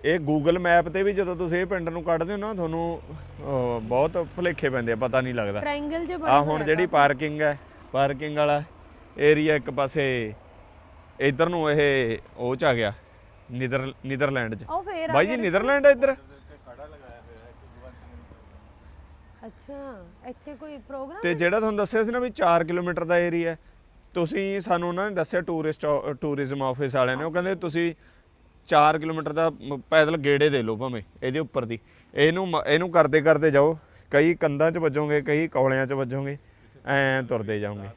ਇਹ ਗੂਗਲ ਮੈਪ ਤੇ ਵੀ ਜਦੋਂ ਤੁਸੀਂ ਇਹ ਪਿੰਡ ਨੂੰ ਕੱਢਦੇ ਹੋ ਨਾ ਤੁਹਾਨੂੰ ਬਹੁਤ ਭੁਲੇਖੇ ਪੈਂਦੇ ਆ ਪਤਾ ਨਹੀਂ ਲੱਗਦਾ। ਟ੍ਰਾਇੰਗਲ ਆ ਹੁਣ ਜਿਹੜੀ ਪਾਰਕਿੰਗ ਹੈ ਪਾਰਕਿੰਗ ਵਾਲਾ ਏਰੀਆ ਇੱਕ ਪਾਸੇ ਇੱਧਰ ਨੂੰ ਇਹ ਉਹ ਚ ਆ ਗਿਆ ਨੀਦਰ ਨੀਦਰਲੈਂਡ ਚ। ਬਾਈ ਜੀ। ਨੀਦਰਲੈਂਡ ਹੈ ਇੱਧਰ? ਅੱਛਾ ਇੱਥੇ ਕੋਈ ਪ੍ਰੋਗਰਾਮ ਤੇ ਜਿਹੜਾ ਤੁਹਾਨੂੰ ਦੱਸਿਆ ਸੀ ਨਾ ਵੀ 4 ਕਿਲੋਮੀਟਰ ਦਾ ਏਰੀਆ ਤੁਸੀਂ ਸਾਨੂੰ ਉਹਨਾਂ ਨੇ ਦੱਸਿਆ ਟੂਰਿਸਟ ਟੂਰਿਜ਼ਮ ਆਫਿਸ ਵਾਲਿਆਂ ਨੇ ਉਹ ਕਹਿੰਦੇ ਤੁਸੀਂ 4 ਕਿਲੋਮੀਟਰ ਦਾ ਪੈਦਲ ਗੇੜੇ ਦੇ ਲਓ ਭਾਵੇਂ ਇਹਦੇ ਉੱਪਰ ਦੀ। ਇਹਨੂੰ ਇਹਨੂੰ ਕਰਦੇ ਕਰਦੇ ਜਾਓ। ਕਈ ਕੰਧਾਂ 'ਚ ਵੱਜੋਗੇ ਕਈ ਕੌਲਿਆਂ 'ਚ ਵੱਜੋਗੇ ਐਂ ਤੁਰਦੇ ਜਾਓਗੇ।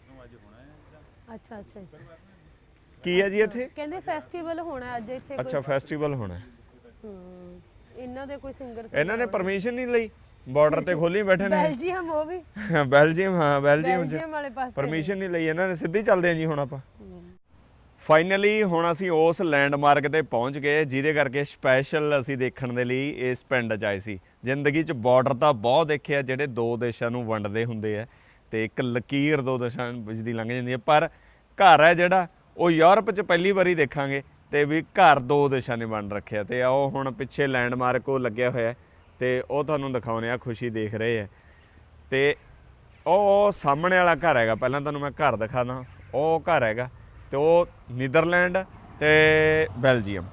ਅੱਛਾ ਅੱਛਾ ਕੀ ਹੈ ਜੀ ਇੱਥੇ? ਕਹਿੰਦੇ ਫੈਸਟੀਵਲ ਹੋਣਾ ਅੱਜ ਇੱਥੇ ਅੱਛਾ ਫੈਸਟੀਵਲ ਹੋਣਾ। ਹੈ। ਹੂੰ ਇਹਨਾਂ ਦੇ ਕੋਈ ਸਿੰਗਰ ਇਹਨਾਂ ਨੇ ਪਰਮਿਸ਼ਨ ਨਹੀਂ ਲਈ? ਬਾਰਡਰ ਤੇ ਖੋਲੀ ਬੈਠੇ ਨੇ। ਬੈਲਜੀਅਮ ਉਹ ਵੀ। ਬੈਲਜੀਅਮ ਹਾਂ ਬੈਲਜੀਅਮ 'ਚ। ਬੈਲਜੀਅਮ ਵਾਲੇ ਪਾਸੇ ਪਰਮਿਸ਼ਨ ਨਹੀਂ ਲਈ ਇਹਨਾਂ ਨੇ ਸਿੱਧੀ ਚੱਲਦੇ ਆ ਜੀ ਹੁਣ ਆਪਾਂ। ਫਾਈਨਲੀ ਹੁਣ ਅਸੀਂ ਉਸ ਲੈਂਡਮਾਰਕ ਤੇ ਪਹੁੰਚ ਗਏ, ਜਿਹਦੇ ਕਰਕੇ ਸਪੈਸ਼ਲ ਅਸੀਂ ਦੇਖਣ ਦੇ ਲਈ ਇਸ ਪਿੰਡ 'ਚ ਆਏ ਸੀ। ਜ਼ਿੰਦਗੀ 'ਚ ਬਾਰਡਰ ਤਾਂ ਬਹੁਤ ਦੇਖਿਆ ਜਿਹੜੇ ਦੋ ਦੇਸ਼ਾਂ ਨੂੰ ਵੰਡਦੇ ਹੁੰਦੇ ਆ ਤੇ ਇੱਕ ਲਕੀਰ ਦੋ ਦੇਸ਼ਾਂ ਵਿੱਚ ਦੀ ਲੰਘ ਜਾਂਦੀ ਹੈ ਪਰ ਘਰ ਹੈ ਜਿਹੜਾ, ਉਹ ਯੂਰਪ 'ਚ ਪਹਿਲੀ ਵਾਰੀ ਦੇਖਾਂਗੇ ਤੇ ਵੀ ਘਰ ਦੋ ਦੇਸ਼ਾਂ ਨੇ ਵੰਡ ਰੱਖਿਆ ਤੇ ਆਓ ਹੁਣ ਪਿੱਛੇ ਲੈਂਡਮਾਰਕ ਉਹ ਲੱਗਿਆ ਹੋਇਆ ਹੈ ਤੇ ਉਹ ਤੁਹਾਨੂੰ ਦਿਖਾਉਣੇ ਆ, ਖੁਸ਼ੀ ਦੇਖ ਰਹੇ ਆ। ਤੇ ਉਹ ਉਹ ਸਾਹਮਣੇ ਵਾਲਾ ਘਰ ਹੈਗਾ, ਪਹਿਲਾਂ ਤੁਹਾਨੂੰ ਮੈਂ ਘਰ ਦਿਖਾਦਾ ਉਹ ਘਰ ਹੈਗਾ। ਤੇ ਉਹ ਨੀਦਰਲੈਂਡ ਤੇ ਬੈਲਜੀਅਮ।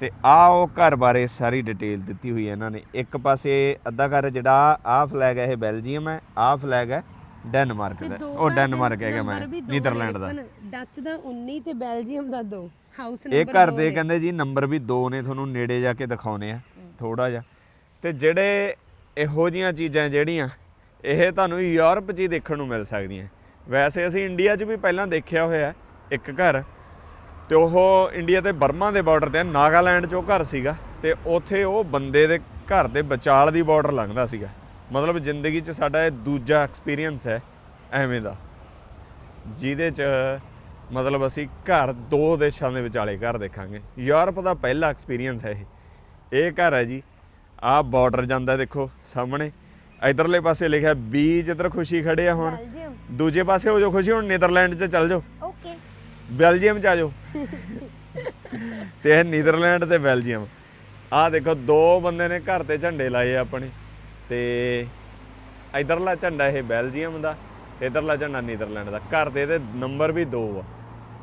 ਤੇ ਆ ਉਹ ਘਰ ਬਾਰੇ ਸਾਰੀ ਡਿਟੇਲ ਦਿੱਤੀ ਹੋਈ ਹੈ ਇਹਨਾਂ ਨੇ। ਇੱਕ ਪਾਸੇ ਅੱਧਾ ਘਰ ਜਿਹੜਾ ਆ ਫਲੈਗ ਹੈ ਇਹ ਬੈਲਜੀਅਮ ਹੈ ਆ ਫਲੈਗ ਹੈ ਡੈਨਮਾਰਕ ਦਾ। ਉਹ ਡੈਨਮਾਰਕ ਹੈਗਾ ਮੈਂ ਨੀਦਰਲੈਂਡ ਦਾ। ਡੱਚ ਦਾ 19 ਤੇ ਬੈਲਜੀਅਮ ਦਾ 2 ਹਾਊਸ ਇਹ ਨੰਬਰ ਘਰ ਦੇ ਕਹਿੰਦੇ ਜੀ ਨੰਬਰ ਵੀ ਦੋ ਨੇ ਤੁਹਾਨੂੰ ਨੇੜੇ ਜਾ ਕੇ ਦਿਖਾਉਣੇ ਆ ਥੋੜਾ ਜਿਹਾ। ਤੇ ਜਿਹੜੇ ਇਹੋ ਜੀਆਂ ਚੀਜ਼ਾਂ ਜਿਹੜੀਆਂ ਇਹ ਤੁਹਾਨੂੰ ਯੂਰਪ 'ਚ ਹੀ ਦੇਖਣ ਨੂੰ ਮਿਲ ਸਕਦੀਆਂ। ਵੈਸੇ ਅਸੀਂ ਇੰਡੀਆ 'ਚ ਵੀ ਪਹਿਲਾਂ ਦੇਖਿਆ ਹੋਇਆ। ਇੱਕ ਘਰ ਤੇ ਉਹ ਇੰਡੀਆ ਤੇ ਬਰਮਾ ਦੇ ਬਾਰਡਰ ਤੇ ਨਾਗਾਲੈਂਡ 'ਚ ਉਹ ਘਰ ਸੀਗਾ ਤੇ ਉੱਥੇ ਉਹ ਬੰਦੇ ਦੇ ਘਰ ਦੇ ਵਿਚਾਲ ਦੀ ਬਾਰਡਰ ਲੰਘਦਾ ਸੀਗਾ। ਮਤਲਬ ਜ਼ਿੰਦਗੀ 'ਚ ਸਾਡਾ ਇਹ ਦੂਜਾ ਐਕਸਪੀਰੀਅੰਸ ਹੈ ਐਵੇਂ ਦਾ। ਜਿਹਦੇ 'ਚ ਮਤਲਬ ਅਸੀਂ ਘਰ ਦੋ ਦੇਸ਼ਾਂ ਦੇ ਵਿਚਾਲੇ ਘਰ ਦੇਖਾਂਗੇ। ਯੂਰਪ ਦਾ ਪਹਿਲਾ ਐਕਸਪੀਰੀਅੰਸ ਹੈ ਇਹ। ਇਹ ਘਰ ਹੈ ਜੀ ਆਹ ਬਾਰਡਰ ਜਾਂਦਾ ਦੇਖੋ ਸਾਹਮਣੇ। ਇਧਰਲੇ ਪਾਸੇ ਲਿਖਿਆ ਬੀ ਜਿੱਧਰ ਖੁਸ਼ੀ ਖੜੇ ਆ ਹੁਣ ਦੂਜੇ ਪਾਸੇ ਹੋ ਜੋ ਖੁਸ਼ੀ ਹੁਣ ਨੀਦਰਲੈਂਡ 'ਚ ਚੱਲ ਜਾਓ। ਓਕੇ। ਬੈਲਜੀਅਮ 'ਚ ਆ ਜਾਓ। [laughs] ਤੇ ਇਹ ਨੀਦਰਲੈਂਡ ਤੇ ਬੈਲਜੀਅਮ। ਆਹ ਦੇਖੋ ਦੋ ਬੰਦੇ ਨੇ ਘਰ ਤੇ ਝੰਡੇ ਲਾਏ ਆ ਆਪਣੇ। ਤੇ ਇਧਰਲਾ ਝੰਡਾ ਇਹ ਬੈਲਜੀਅਮ ਦਾ ਇਧਰਲਾ ਝੰਡਾ ਨੀਦਰਲੈਂਡ ਦਾ। ਘਰ ਦੇ ਇਹਦੇ ਨੰਬਰ ਵੀ ਦੋ ਆ।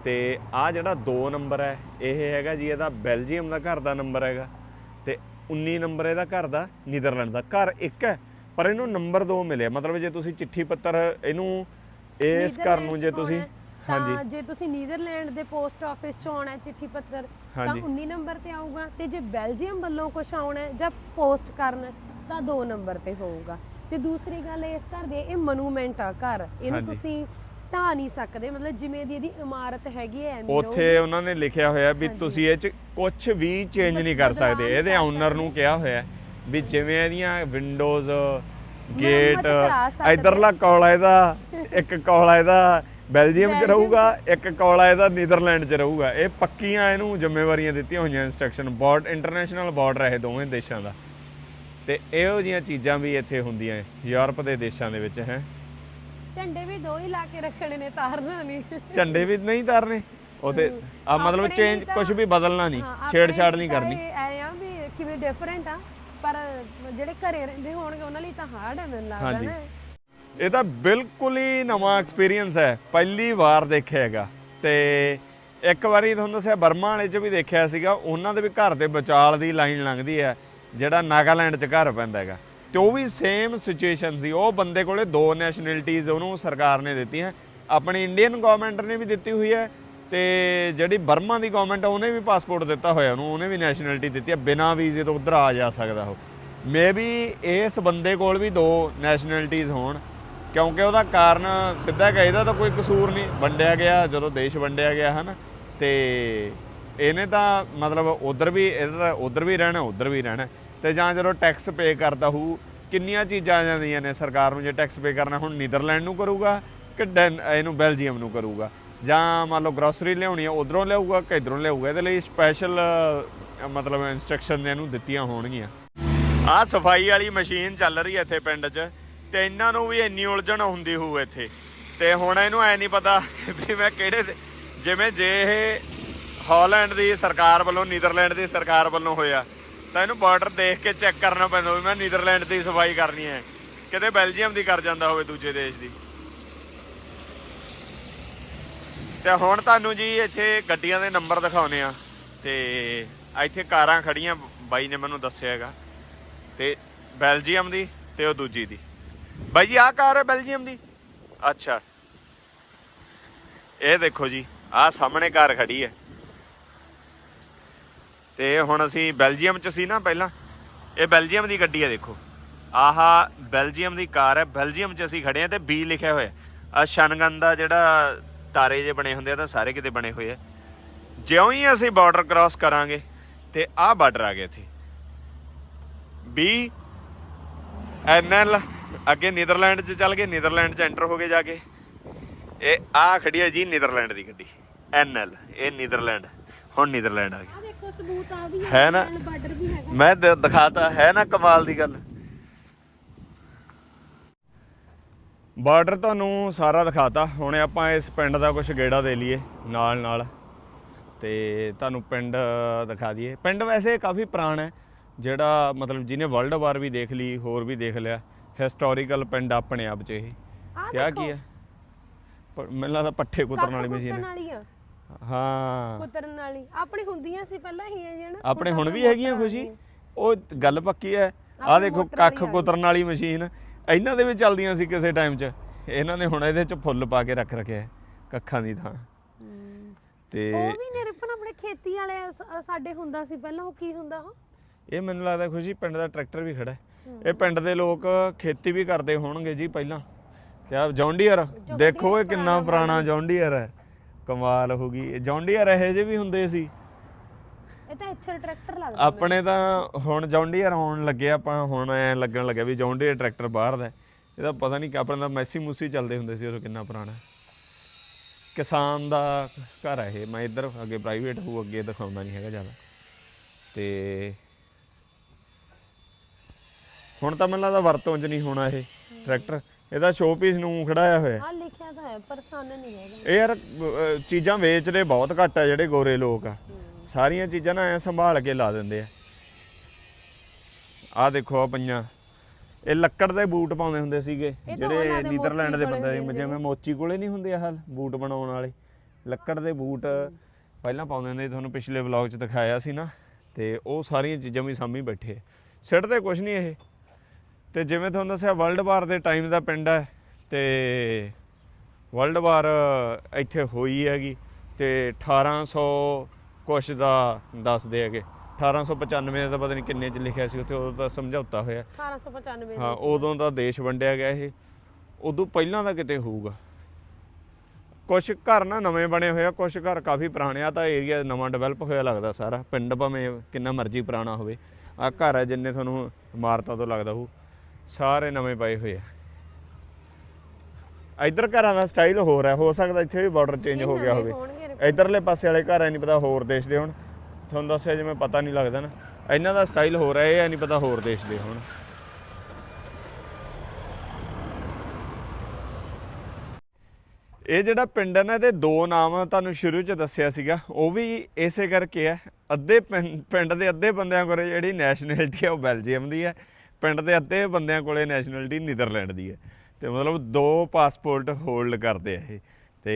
ਤੇ ਆ ਜਿਹੜਾ 2 ਨੰਬਰ ਹੈ ਇਹ ਹੈਗਾ ਜੀ ਇਹਦਾ ਬੈਲਜੀਅਮ ਦਾ ਘਰ ਦਾ ਨੰਬਰ ਹੈਗਾ। ਤੇ 19 ਨੰਬਰ ਇਹਦਾ ਘਰ ਦਾ ਨੀਦਰਲੈਂਡ ਦਾ। ਘਰ ਇੱਕ ਹੈ ਪਰ ਇਹਨੂੰ ਨੰਬਰ 2 ਮਿਲਿਆ। ਮਤਲਬ ਜੇ ਤੁਸੀਂ ਚਿੱਠੀ ਪੱਤਰ ਇਹਨੂੰ ਇਸ ਘਰ ਨੂੰ ਜੇ ਤੁਸੀਂ ਹਾਂਜੀ ਜੇ ਤੁਸੀਂ ਨੀਦਰਲੈਂਡ ਦੇ ਪੋਸਟ ਆਫਿਸ ਚ ਆਉਣਾ ਹੈ ਚਿੱਠੀ ਪੱਤਰ ਤਾਂ ਹਾਂਜੀ 19 ਨੰਬਰ ਤੇ ਆਊਗਾ ਤੇ ਜੇ ਬੈਲਜੀਅਮ ਵੱਲੋਂ ਕੁਝ ਆਉਣਾ ਹੈ ਜਾਂ ਪੋਸਟ ਕਰਨ ਹੈ, ਤਾਂ 2 ਨੰਬਰ ਤੇ ਹੋਊਗਾ ਤੇ ਦੂਸਰੀ ਗੱਲ ਇਸ ਘਰ ਦੇ ਇਹ ਮਨੂਮੈਂਟ ਆ ਘਰ ਇਹਨੂੰ ਹਾਂਜੀ। ਤੁਸੀਂ ਢਾ ਨਹੀਂ ਸਕਦੇ ਮਤਲਬ ਜਿਵੇਂ ਦੀ ਇਹਦੀ ਇਮਾਰਤ ਹੈਗੀ ਹੈ ਐਵੇਂ ਉੱਥੇ ਉਹਨਾਂ ਨੇ ਲਿਖਿਆ ਹੋਇਆ ਵੀ ਹਾਂਜੀ। ਤੁਸੀਂ ਇਹ ਚ ਕੁਝ ਵੀ ਚੇਂਜ ਨਹੀਂ ਕਰ ਸਕਦੇ ਇਹਦੇ ਕਰ ਓਨਰ ਨੂੰ। ਕਿਹਾ ਹੋਇਆ ਵੀ ਜਿਵੇਂ ਇਹਦੀਆਂ ਵਿੰਡੋਜ਼ ਗੇਟ ਕਰਾ ਸਕਦੇ। ਇਧਰਲਾ ਕੌਲਾ ਇਹਦਾ ਇੱਕ ਕੌਲਾ ਇਹਦਾ ਬੈਲਜੀਅਮ ਚ ਰਹੂਗਾ ਇੱਕ ਕੌਲਾ ਇਹਦਾ ਨੀਦਰਲੈਂਡ ਚ ਰਹੂਗਾ। ਇਹ ਪੱਕੀਆਂ ਇਹਨੂੰ ਜ਼ਿੰਮੇਵਾਰੀਆਂ ਦਿੱਤੀਆਂ ਹੋਈਆਂ ਇਨਸਟਰਕਸ਼ਨ ਬਾਰਡ ਇੰਟਰਨੈਸ਼ਨਲ ਬਾਰਡਰ ਹੈ ਇਹ ਦੋਵੇਂ ਦੇਸ਼ਾਂ ਦਾ। ਤੇ ਇਹੋ ਜੀਆਂ ਚੀਜ਼ਾਂ ਵੀ ਇੱਥੇ ਹੁੰਦੀਆਂ ਯੂਰਪ ਦੇ ਦੇਸ਼ਾਂ ਦੇ ਵਿੱਚ ਹੈ। ਝੰਡੇ ਵੀ ਦੋ ਹੀ ਲਾ ਕੇ ਰੱਖਣੇ ਨੇ ਤਾਰਨਾ ਨਹੀਂ ਝੰਡੇ ਵੀ ਨਹੀਂ ਤਾਰਨੇ? ਉਹਤੇ ਆ ਮਤਲਬ ਚੇਂਜ ਕੁਝ ਵੀ ਬਦਲਣਾ ਨਹੀਂ ਛੇੜਛਾੜ ਨਹੀਂ ਕਰਨੀ। ਇਹ ਐ ਆ ਵੀ ਕਿਵੇਂ ਡਿਫਰੈਂਟ ਆ ਪਰ ਜਿਹੜੇ ਘਰੇ ਰਹਿੰਦੇ ਹੋਣਗੇ ਉਹਨਾਂ ਲਈ ਤਾਂ ਹਾਰਡ ਹੈ ਮੈਨੂੰ ਲੱਗਦਾ। ਨਾ। ਇਹ ਤਾਂ ਬਿਲਕੁਲ ਹੀ ਨਵਾਂ ਐਕਸਪੀਰੀਅੰਸ ਹੈ, ਪਹਿਲੀ ਵਾਰ ਦੇਖਿਆ ਹੈਗਾ। ਤੇ ਇੱਕ ਵਾਰੀ ਤੁਹਾਨੂੰ ਦੱਸਿਆ, ਬਰਮਾ ਵਾਲੇ 'ਚ ਵੀ ਦੇਖਿਆ ਸੀਗਾ, ਉਹਨਾਂ ਦੇ ਵੀ ਘਰ ਦੇ ਵਿਚਾਲ ਦੀ ਲਾਈਨ ਲੰਘਦੀ ਹੈ, ਜਿਹੜਾ ਨਾਗਾਲੈਂਡ 'ਚ ਘਰ ਪੈਂਦਾ ਹੈਗਾ। ਤੇ ਉਹ ਵੀ ਸੇਮ ਸਿਚੁਏਸ਼ਨ ਸੀ, ਉਹ ਬੰਦੇ ਕੋਲੇ ਦੋ ਨੈਸ਼ਨੈਲਿਟੀਜ਼ ਉਹਨੂੰ ਸਰਕਾਰ ਨੇ ਦਿੱਤੀਆਂ। ਆਪਣੀ ਇੰਡੀਅਨ ਗਵਰਨਮੈਂਟ ਨੇ ਵੀ ਦਿੱਤੀ ਹੋਈ ਹੈ, ਤੇ ਜਿਹੜੀ ਬਰਮਾ ਦੀ ਗਵਰਨਮੈਂਟ ਉਹਨੇ ਵੀ ਪਾਸਪੋਰਟ ਦਿੱਤਾ ਹੋਇਆ ਉਹਨੂੰ, ਉਹਨੇ ਵੀ ਨੈਸ਼ਨੈਲਿਟੀ ਦਿੱਤੀ ਹੈ, ਬਿਨਾਂ ਵੀਜ਼ੇ ਤੋਂ ਉੱਧਰ ਆ ਜਾ ਸਕਦਾ ਉਹ। ਮੇਬੀ ਇਸ ਬੰਦੇ ਕੋਲ ਵੀ ਦੋ ਨੈਸ਼ਨੈਲਿਟੀਜ਼ ਹੋਣ ਕਿਉਂਕਿ ਉਹਦਾ ਕਾਰਨ ਸਿੱਧਾ ਕਿ ਇਹਦਾ ਤਾਂ ਕੋਈ ਕਸੂਰ ਨਹੀਂ। ਵੰਡਿਆ ਗਿਆ, ਜਦੋਂ ਦੇਸ਼ ਵੰਡਿਆ ਗਿਆ, ਹਨ। ਤੇ ਇਹਨੇ ਤਾਂ ਮਤਲਬ ਉਧਰ ਵੀ ਇਹਦਾ ਤਾਂ ਉਧਰ ਵੀ ਰਹਿਣਾ, ਉਧਰ ਵੀ ਰਹਿਣਾ। ਤੇ ਜਾਂ ਜਦੋਂ ਟੈਕਸ ਪੇ ਕਰਦਾ ਹੂ ਕਿੰਨੀਆਂ ਚੀਜ਼ਾਂ ਆ ਜਾਂਦੀਆਂ ਨੇ ਸਰਕਾਰ ਨੂੰ ਜੇ ਟੈਕਸ ਪੇ ਕਰਨਾ, ਹੁਣ ਨੀਦਰਲੈਂਡ ਨੂੰ ਕਰੂਗਾ ਕਿ ਡੈਨ, ਇਹਨੂੰ ਬੈਲਜੀਅਮ ਨੂੰ ਕਰੂਗਾ? ਜਾਂ ਮੰਨ ਲਓ ਗਰੋਸਰੀ ਲਿਆਉਣੀ ਹੈ ਉਧਰੋਂ ਲਿਆਊਗਾ ਕਿ ਇਧਰੋਂ ਲਿਆਊਗਾ? ਇਹਦੇ ਲਈ ਸਪੈਸ਼ਲ ਮਤਲਬ ਇਨਸਟਰਕਸ਼ਨ ਇਹਨੂੰ ਦਿੱਤੀਆਂ ਹੋਣਗੀਆਂ। ਆ ਸਫ਼ਾਈ ਵਾਲੀ ਮਸ਼ੀਨ ਚੱਲ ਰਹੀ ਹੈ ਇੱਥੇ ਪਿੰਡ 'ਚ। ਤੇ ਇਹਨਾਂ ਨੂੰ ਵੀ ਇੰਨੀ ਉਲਝਣ ਹੁੰਦੀ ਹੋਊ ਇੱਥੇ। ਤੇ ਹੁਣ ਇਹਨੂੰ ਐ ਨਹੀਂ ਪਤਾ ਵੀ ਮੈਂ ਕਿਹੜੇ ਜਿਵੇਂ ਜੇ ਇਹ ਹਾਲੈਂਡ ਦੀ ਸਰਕਾਰ ਵੱਲੋਂ, ਨੀਦਰਲੈਂਡ ਦੀ ਸਰਕਾਰ ਵੱਲੋਂ ਹੋਇਆ, ਤਾਂ ਇਹਨੂੰ ਬਾਰਡਰ ਦੇਖ ਕੇ ਚੈੱਕ ਕਰਨਾ ਪੈਂਦਾ ਵੀ ਮੈਂ ਨੀਦਰਲੈਂਡ ਦੀ ਸਫ਼ਾਈ ਕਰਨੀ ਹੈ। ਕਿਤੇ ਬੈਲਜੀਅਮ ਦੀ ਕਰ ਜਾਂਦਾ ਹੋਵੇ ਦੂਜੇ ਦੇਸ਼ ਦੀ। ਤੇ ਹੁਣ ਤੁਹਾਨੂੰ ਜੀ ਇੱਥੇ ਗੱਡੀਆਂ ਦੇ ਨੰਬਰ ਦਿਖਾਉਨੇ ਆ ਤੇ ਇੱਥੇ ਕਾਰਾਂ ਖੜੀਆਂ ਬਾਈ ਨੇ ਮੈਨੂੰ ਦੱਸਿਆ ਹੈਗਾ। ਤੇ ਬੈਲਜੀਅਮ ਦੀ ਤੇ ਉਹ ਦੂਜੀ ਦੀ। ਬਾਈ ਜੀ, ਆਹ ਕਾਰ ਹੈ ਬੈਲਜੀਅਮ ਦੀ? ਅੱਛਾ। ਇਹ ਦੇਖੋ ਜੀ, ਆਹ ਸਾਹਮਣੇ ਕਾਰ ਖੜੀ ਹੈ। ਤੇ ਹੁਣ ਅਸੀਂ ਬੈਲਜੀਅਮ ਚ ਸੀ ਨਾ ਪਹਿਲਾਂ, ਇਹ ਬੈਲਜੀਅਮ ਦੀ ਗੱਡੀ ਹੈ ਦੇਖੋ। ਆਹਾ ਬੈਲਜੀਅਮ ਦੀ ਕਾਰ ਹੈ, ਬੈਲਜੀਅਮ ਚ ਅਸੀਂ ਖੜੇ ਆ ਤੇ ਬੀ ਲਿਖਿਆ ਹੋਇਆ ਆ ਸ਼ਨਗਨ ਦਾ ਜਿਹੜਾ ਤਾਰੇ ਜੇ ਬਣੇ ਹੁੰਦੇ ਆ, ਤਾਂ ਸਾਰੇ ਕਿਤੇ ਬਣੇ ਹੋਏ ਆ। ਜਿਉਂ ਹੀ ਅਸੀਂ ਬਾਰਡਰ ਕ੍ਰਾਸ ਕਰਾਂਗੇ, ਤੇ ਆਹ ਬਾਰਡਰ ਆ ਗਿਆ ਇੱਥੇ। ਬੀ ਐਨ ਐਲ ਅੱਗੇ ਨੀਦਰਲੈਂਡ ਚ ਚੱਲ ਗਏ ਨੀਦਰਲੈਂਡ ਚ ਐਂਟਰ ਹੋ ਗਏ ਜਾ ਕੇ। ਇਹ ਆ ਖੜੀ ਹੈ ਜੀ ਨੀਦਰਲੈਂਡ ਦੀ ਗੱਡੀ ਐਨ ਐਲ ਇਹ ਨੀਦਰਲੈਂਡ ਹੁਣ ਨੀਦਰਲੈਂਡ ਆ ਗਈ। ਆ ਦੇਖੋ ਸਬੂਤ ਆ ਵੀ ਹੈ ਨਾ? ਬਾਰਡਰ ਵੀ ਹੈਗਾ। ਮੈਂ ਦ- ਦਿਖਾਤਾ ਹੈ ਨਾ ਕਮਾਲ ਦੀ ਗੱਲ? ਬਾਰਡਰ ਤੁਹਾਨੂੰ ਸਾਰਾ ਦਿਖਾਤਾ। ਹੁਣ ਆਪਾਂ ਇਸ ਪਿੰਡ ਦਾ ਕੁਝ ਗੇੜਾ ਦੇ ਲਈਏ ਨਾਲ ਨਾਲ। ਤੇ ਤੁਹਾਨੂੰ ਪਿੰਡ ਦਿਖਾ ਦਈਏ। ਪਿੰਡ ਵੈਸੇ ਕਾਫੀ ਪੁਰਾਣਾ ਹੈ ਜਿਹੜਾ ਮਤਲਬ ਜਿਹਨੇ ਵਰਲਡ ਵਾਰ ਵੀ ਦੇਖ ਲਈ ਹੋਰ ਵੀ ਦੇਖ ਲਿਆ। ਹਿਸਟੋਰੀਕਲ ਪਿੰਡ ਆਪਣੇ ਆਪ 'ਚ ਇਹ। ਆਹ ਤੇ ਆ ਕੀ ਹੈ ਪ- ਮੈਨੂੰ ਲੱਗਦਾ ਪੱਠੇ ਕੁਤਰਨ ਵਾਲੀ ਮਸ਼ੀਨ ਹੈ ਹਾਂ। ਕੁਤਰਨ ਵਾਲੀ। ਆਪਣੇ ਹੁੰਦੀਆਂ ਸੀ ਪਹਿਲਾਂ ਹੀ ਹੈ ਜਣਾ ਆਪਣੇ ਹੁਣ ਵੀ ਹੈਗੀਆਂ ਖੁਸ਼ੀ? ਉਹ ਗੱਲ ਪੱਕੀ ਹੈ। ਆ ਦੇਖੋ ਮੋਟਰ ਵਾਲੀ ਕੱਖ ਆ। ਗਈ। ਕੁਤਰਨ ਵਾਲੀ ਮਸ਼ੀਨ। ਇਹਨਾਂ ਦੇ ਵੀ ਚੱਲਦੀਆਂ ਸੀ ਕਿਸੇ ਟਾਈਮ 'ਚ। ਇਹਨਾਂ ਨੇ ਹੁਣ ਇਹਦੇ 'ਚ ਫੁੱਲ ਪਾ ਕੇ ਰੱਖ ਰੱਖਿਆ ਹੈ, ਕੱਖਾਂ ਦੀ ਥਾਂ। ਤੇ ਉਹ ਵੀ ਨਿਰਪਨ ਆਪਣੇ ਖੇਤੀ ਵਾਲੇ ਸ- ਸਾਡੇ ਹੁੰਦਾ ਸੀ ਪਹਿਲਾਂ। ਉਹ ਕੀ ਹੁੰਦਾ ਉਹ? ਇਹ ਮੈਨੂੰ ਲੱਗਦਾ ਖੁਸ਼ੀ ਪਿੰਡ ਦਾ ਟਰੈਕਟਰ ਵੀ ਖੜਾ ਹੈ। ਇਹ ਪਿੰਡ ਦੇ ਲੋਕ ਖੇਤੀ ਵੀ ਕਰਦੇ ਹੋਣਗੇ ਜੀ ਪਹਿਲਾਂ। ਤੇ ਆ ਜੌਂਡੀਅਰ ਦੇਖੋ ਇਹ ਕਿੰਨਾ ਪੁਰਾਣਾ ਜੌਂਡੀਅਰ ਹੈ। ਕਮਾਲ ਹੋ ਗਈ। ਜੌਂਡੀਅਰ ਇਹੋ ਜਿਹੇ ਵੀ ਹੁੰਦੇ ਸੀ। ਇਹ ਤਾਂ ਐਚਰ ਟਰੈਕਟਰ ਲੱਗਦਾ ਆਪਣੇ ਤਾਂ ਹੁਣ ਜੌਂਡੀਅਰ ਆਉਣ ਲੱਗੇ ਆਪਾਂ ਹੁਣ ਐ ਲੱਗਣ ਲੱਗਿਆ ਵੀ ਜੌਂਡੀਅਰ ਟਰੈਕਟਰ ਬਾਹਰ ਦਾ। ਇਹਦਾ ਪਤਾ ਨਹੀਂ ਕਿ ਆਪਣੇ ਤਾਂ ਮੈਸੀ ਮੂਸੀ ਚੱਲਦੇ ਹੁੰਦੇ ਸੀ ਉਹ ਕਿੰਨਾ ਪੁਰਾਣਾ ਕਿਸਾਨ ਦਾ ਘਰ ਹੈ ਇਹ। ਮੈਂ ਇੱਧਰ ਅੱਗੇ ਪ੍ਰਾਈਵੇਟ ਹੋ ਅੱਗੇ ਦਿਖਾਉਂਦਾ ਨਹੀਂ ਹੈਗਾ ਜ਼ਿਆਦਾ। ਤੇ ਹੁਣ ਤਾਂ ਮੈਨੂੰ ਲੱਗਦਾ ਵਰਤੋਂ 'ਚ ਨਹੀਂ ਹੋਣਾ ਇਹ ਟਰੈਕਟਰ। ਇਹਦਾ ਸ਼ੋਪੀਸ ਨੂੰ ਖੜਾਇਆ ਹੋਇਆ। ਆ ਲਿਖਿਆ ਤਾਂ ਹੈ ਪਰ ਸੰਨ ਨਹੀਂ ਹੈਗਾ। ਇਹ ਯਾਰ ਅਹ, ਚੀਜ਼ਾਂ ਵੇਚਦੇ ਬਹੁਤ ਘੱਟ ਆ ਜਿਹੜੇ ਗੋਰੇ ਲੋਕ ਆ। ਸਾਰੀਆਂ ਚੀਜ਼ਾਂ ਨਾ ਐ ਸੰਭਾਲ ਕੇ ਲਾ ਦਿੰਦੇ ਆ। ਆਹ ਦੇਖੋ ਆ ਪਈਆਂ। ਇਹ ਲੱਕੜ ਦੇ ਬੂਟ ਪਾਉਂਦੇ ਹੁੰਦੇ ਸੀਗੇ ਤਾਂ ਜਿਹੜੇ ਨੀਦਰਲੈਂਡ ਦੇ ਬੰਦੇ ਜਿਵੇਂ ਮੋਚੀ ਕੋਲੇ ਨਹੀਂ ਹੁੰਦੇ ਆਹ ਬੂਟ ਬਣਾਉਣ ਵਾਲੇ। ਲੱਕੜ ਦੇ ਬੂਟ ਪਹਿਲਾਂ ਪਾਉਂਦੇ ਹੁੰਦੇ ਸੀ, ਤੁਹਾਨੂੰ ਪਿਛਲੇ ਵਲੌਗ 'ਚ ਦਿਖਾਇਆ ਸੀ ਨਾ। ਤੇ ਉਹ ਸਾਰੀਆਂ ਚੀਜ਼ਾਂ ਵੀ ਸਾਹਮਣੇ ਬੈਠੇ ਆ। ਸਿੱਟਦੇ ਕੁਝ ਨਹੀਂ ਇਹ। ਤੇ ਜਿਵੇਂ ਤੁਹਾਨੂੰ ਦੱਸਿਆ ਵਰਲਡ ਵਾਰ ਦੇ ਟਾਈਮ ਦਾ ਪਿੰਡ ਹੈ ਤੇ ਵਰਲਡ ਵਾਰ ਇੱਥੇ ਹੋਈ ਹੈਗੀ ਤੇ 1800 ਕੁਛ ਦਾ ਦੱਸਦੇ ਹੈਗੇ। 1895 ਦਾ ਪਤਾ ਨਹੀਂ ਕਿੰਨੇ ਚ ਲਿਖਿਆ ਸੀ ਉੱਥੇ ਉਦੋਂ ਦਾ ਸਮਝੌਤਾ ਹੋਇਆ। 1895 ਹਾਂ ਉਦੋਂ ਦਾ ਦੇਸ਼ ਵੰਡਿਆ ਗਿਆ ਇਹ। ਉਦੋਂ ਪਹਿਲਾਂ ਦਾ ਕਿਤੇ ਹੋਊਗਾ। ਕੁਝ ਘਰ ਨਾ ਨਵੇਂ ਬਣੇ ਹੋਏ ਆ ਕੁਝ ਘਰ ਕਾਫੀ ਪੁਰਾਣੇ ਆ ਤਾਂ ਏਰੀਆ ਨਵਾਂ ਡਿਵੈਲਪ ਹੋਇਆ ਲੱਗਦਾ ਸਾਰਾ। ਪਿੰਡ ਭਾਵੇਂ ਕਿੰਨਾ ਮਰਜ਼ੀ ਪੁਰਾਣਾ ਹੋਵੇ। ਆ ਘਰ ਹੈ ਜਿੰਨੇ ਤੁਹਾਨੂੰ ਇਮਾਰਤਾਂ ਤੋਂ ਲੱਗਦਾ ਹੋਊ। ਸਾਰੇ ਨਵੇਂ ਪਏ ਹੋਏ ਆ। ਇੱਧਰ ਘਰਾਂ ਦਾ ਸਟਾਈਲ ਹੋਰ ਹੈ ਹੋ ਸਕਦਾ ਇੱਥੇ ਵੀ ਬਾਰਡਰ ਚੇਂਜ ਹੋ ਗਿਆ ਹੋਵੇ। ਇਧਰਲੇ ਪਾਸੇ ਵਾਲੇ ਘਰ ਐ ਨਹੀਂ ਪਤਾ ਹੋਰ ਦੇਸ਼ ਦੇ ਹੋਣ। ਤੁਹਾਨੂੰ ਦੱਸਿਆ ਜਿਵੇਂ ਪਤਾ ਨਹੀਂ ਲੱਗਦਾ ਨਾ। ਇਹਨਾਂ ਦਾ ਸਟਾਈਲ ਹੈ ਇਹ ਐ ਨਹੀਂ ਪਤਾ ਹੋਰ ਦੇਸ਼ ਦੇ ਹੋਣ। ਇਹ ਜਿਹੜਾ ਪਿੰਡ ਹੈ ਨਾ ਇਹਦੇ ਦੋ ਨਾਮ ਤੁਹਾਨੂੰ ਸ਼ੁਰੂ ਚ ਦੱਸਿਆ ਸੀਗਾ। ਉਹ ਵੀ ਇਸੇ ਕਰਕੇ ਹੈ ਅੱਧੇ ਪਿੰਡ ਦੇ ਅੱਧੇ ਬੰਦਿਆਂ ਕੋਲੇ ਜਿਹੜੀ ਨੈਸ਼ਨੈਲਿਟੀ ਹੈ ਉਹ ਬੈਲਜੀਅਮ ਦੀ ਹੈ ਪਿੰਡ ਦੇ ਅੱਧੇ ਬੰਦਿਆਂ ਕੋਲੇ ਨੈਸ਼ਨੈਲਿਟੀ ਨੀਦਰਲੈਂਡ ਦੀ ਹੈ। ਤੇ ਮਤਲਬ ਦੋ ਪਾਸਪੋਰਟ ਹੋਲਡ ਕਰਦੇ ਆ ਇਹ। ਤੇ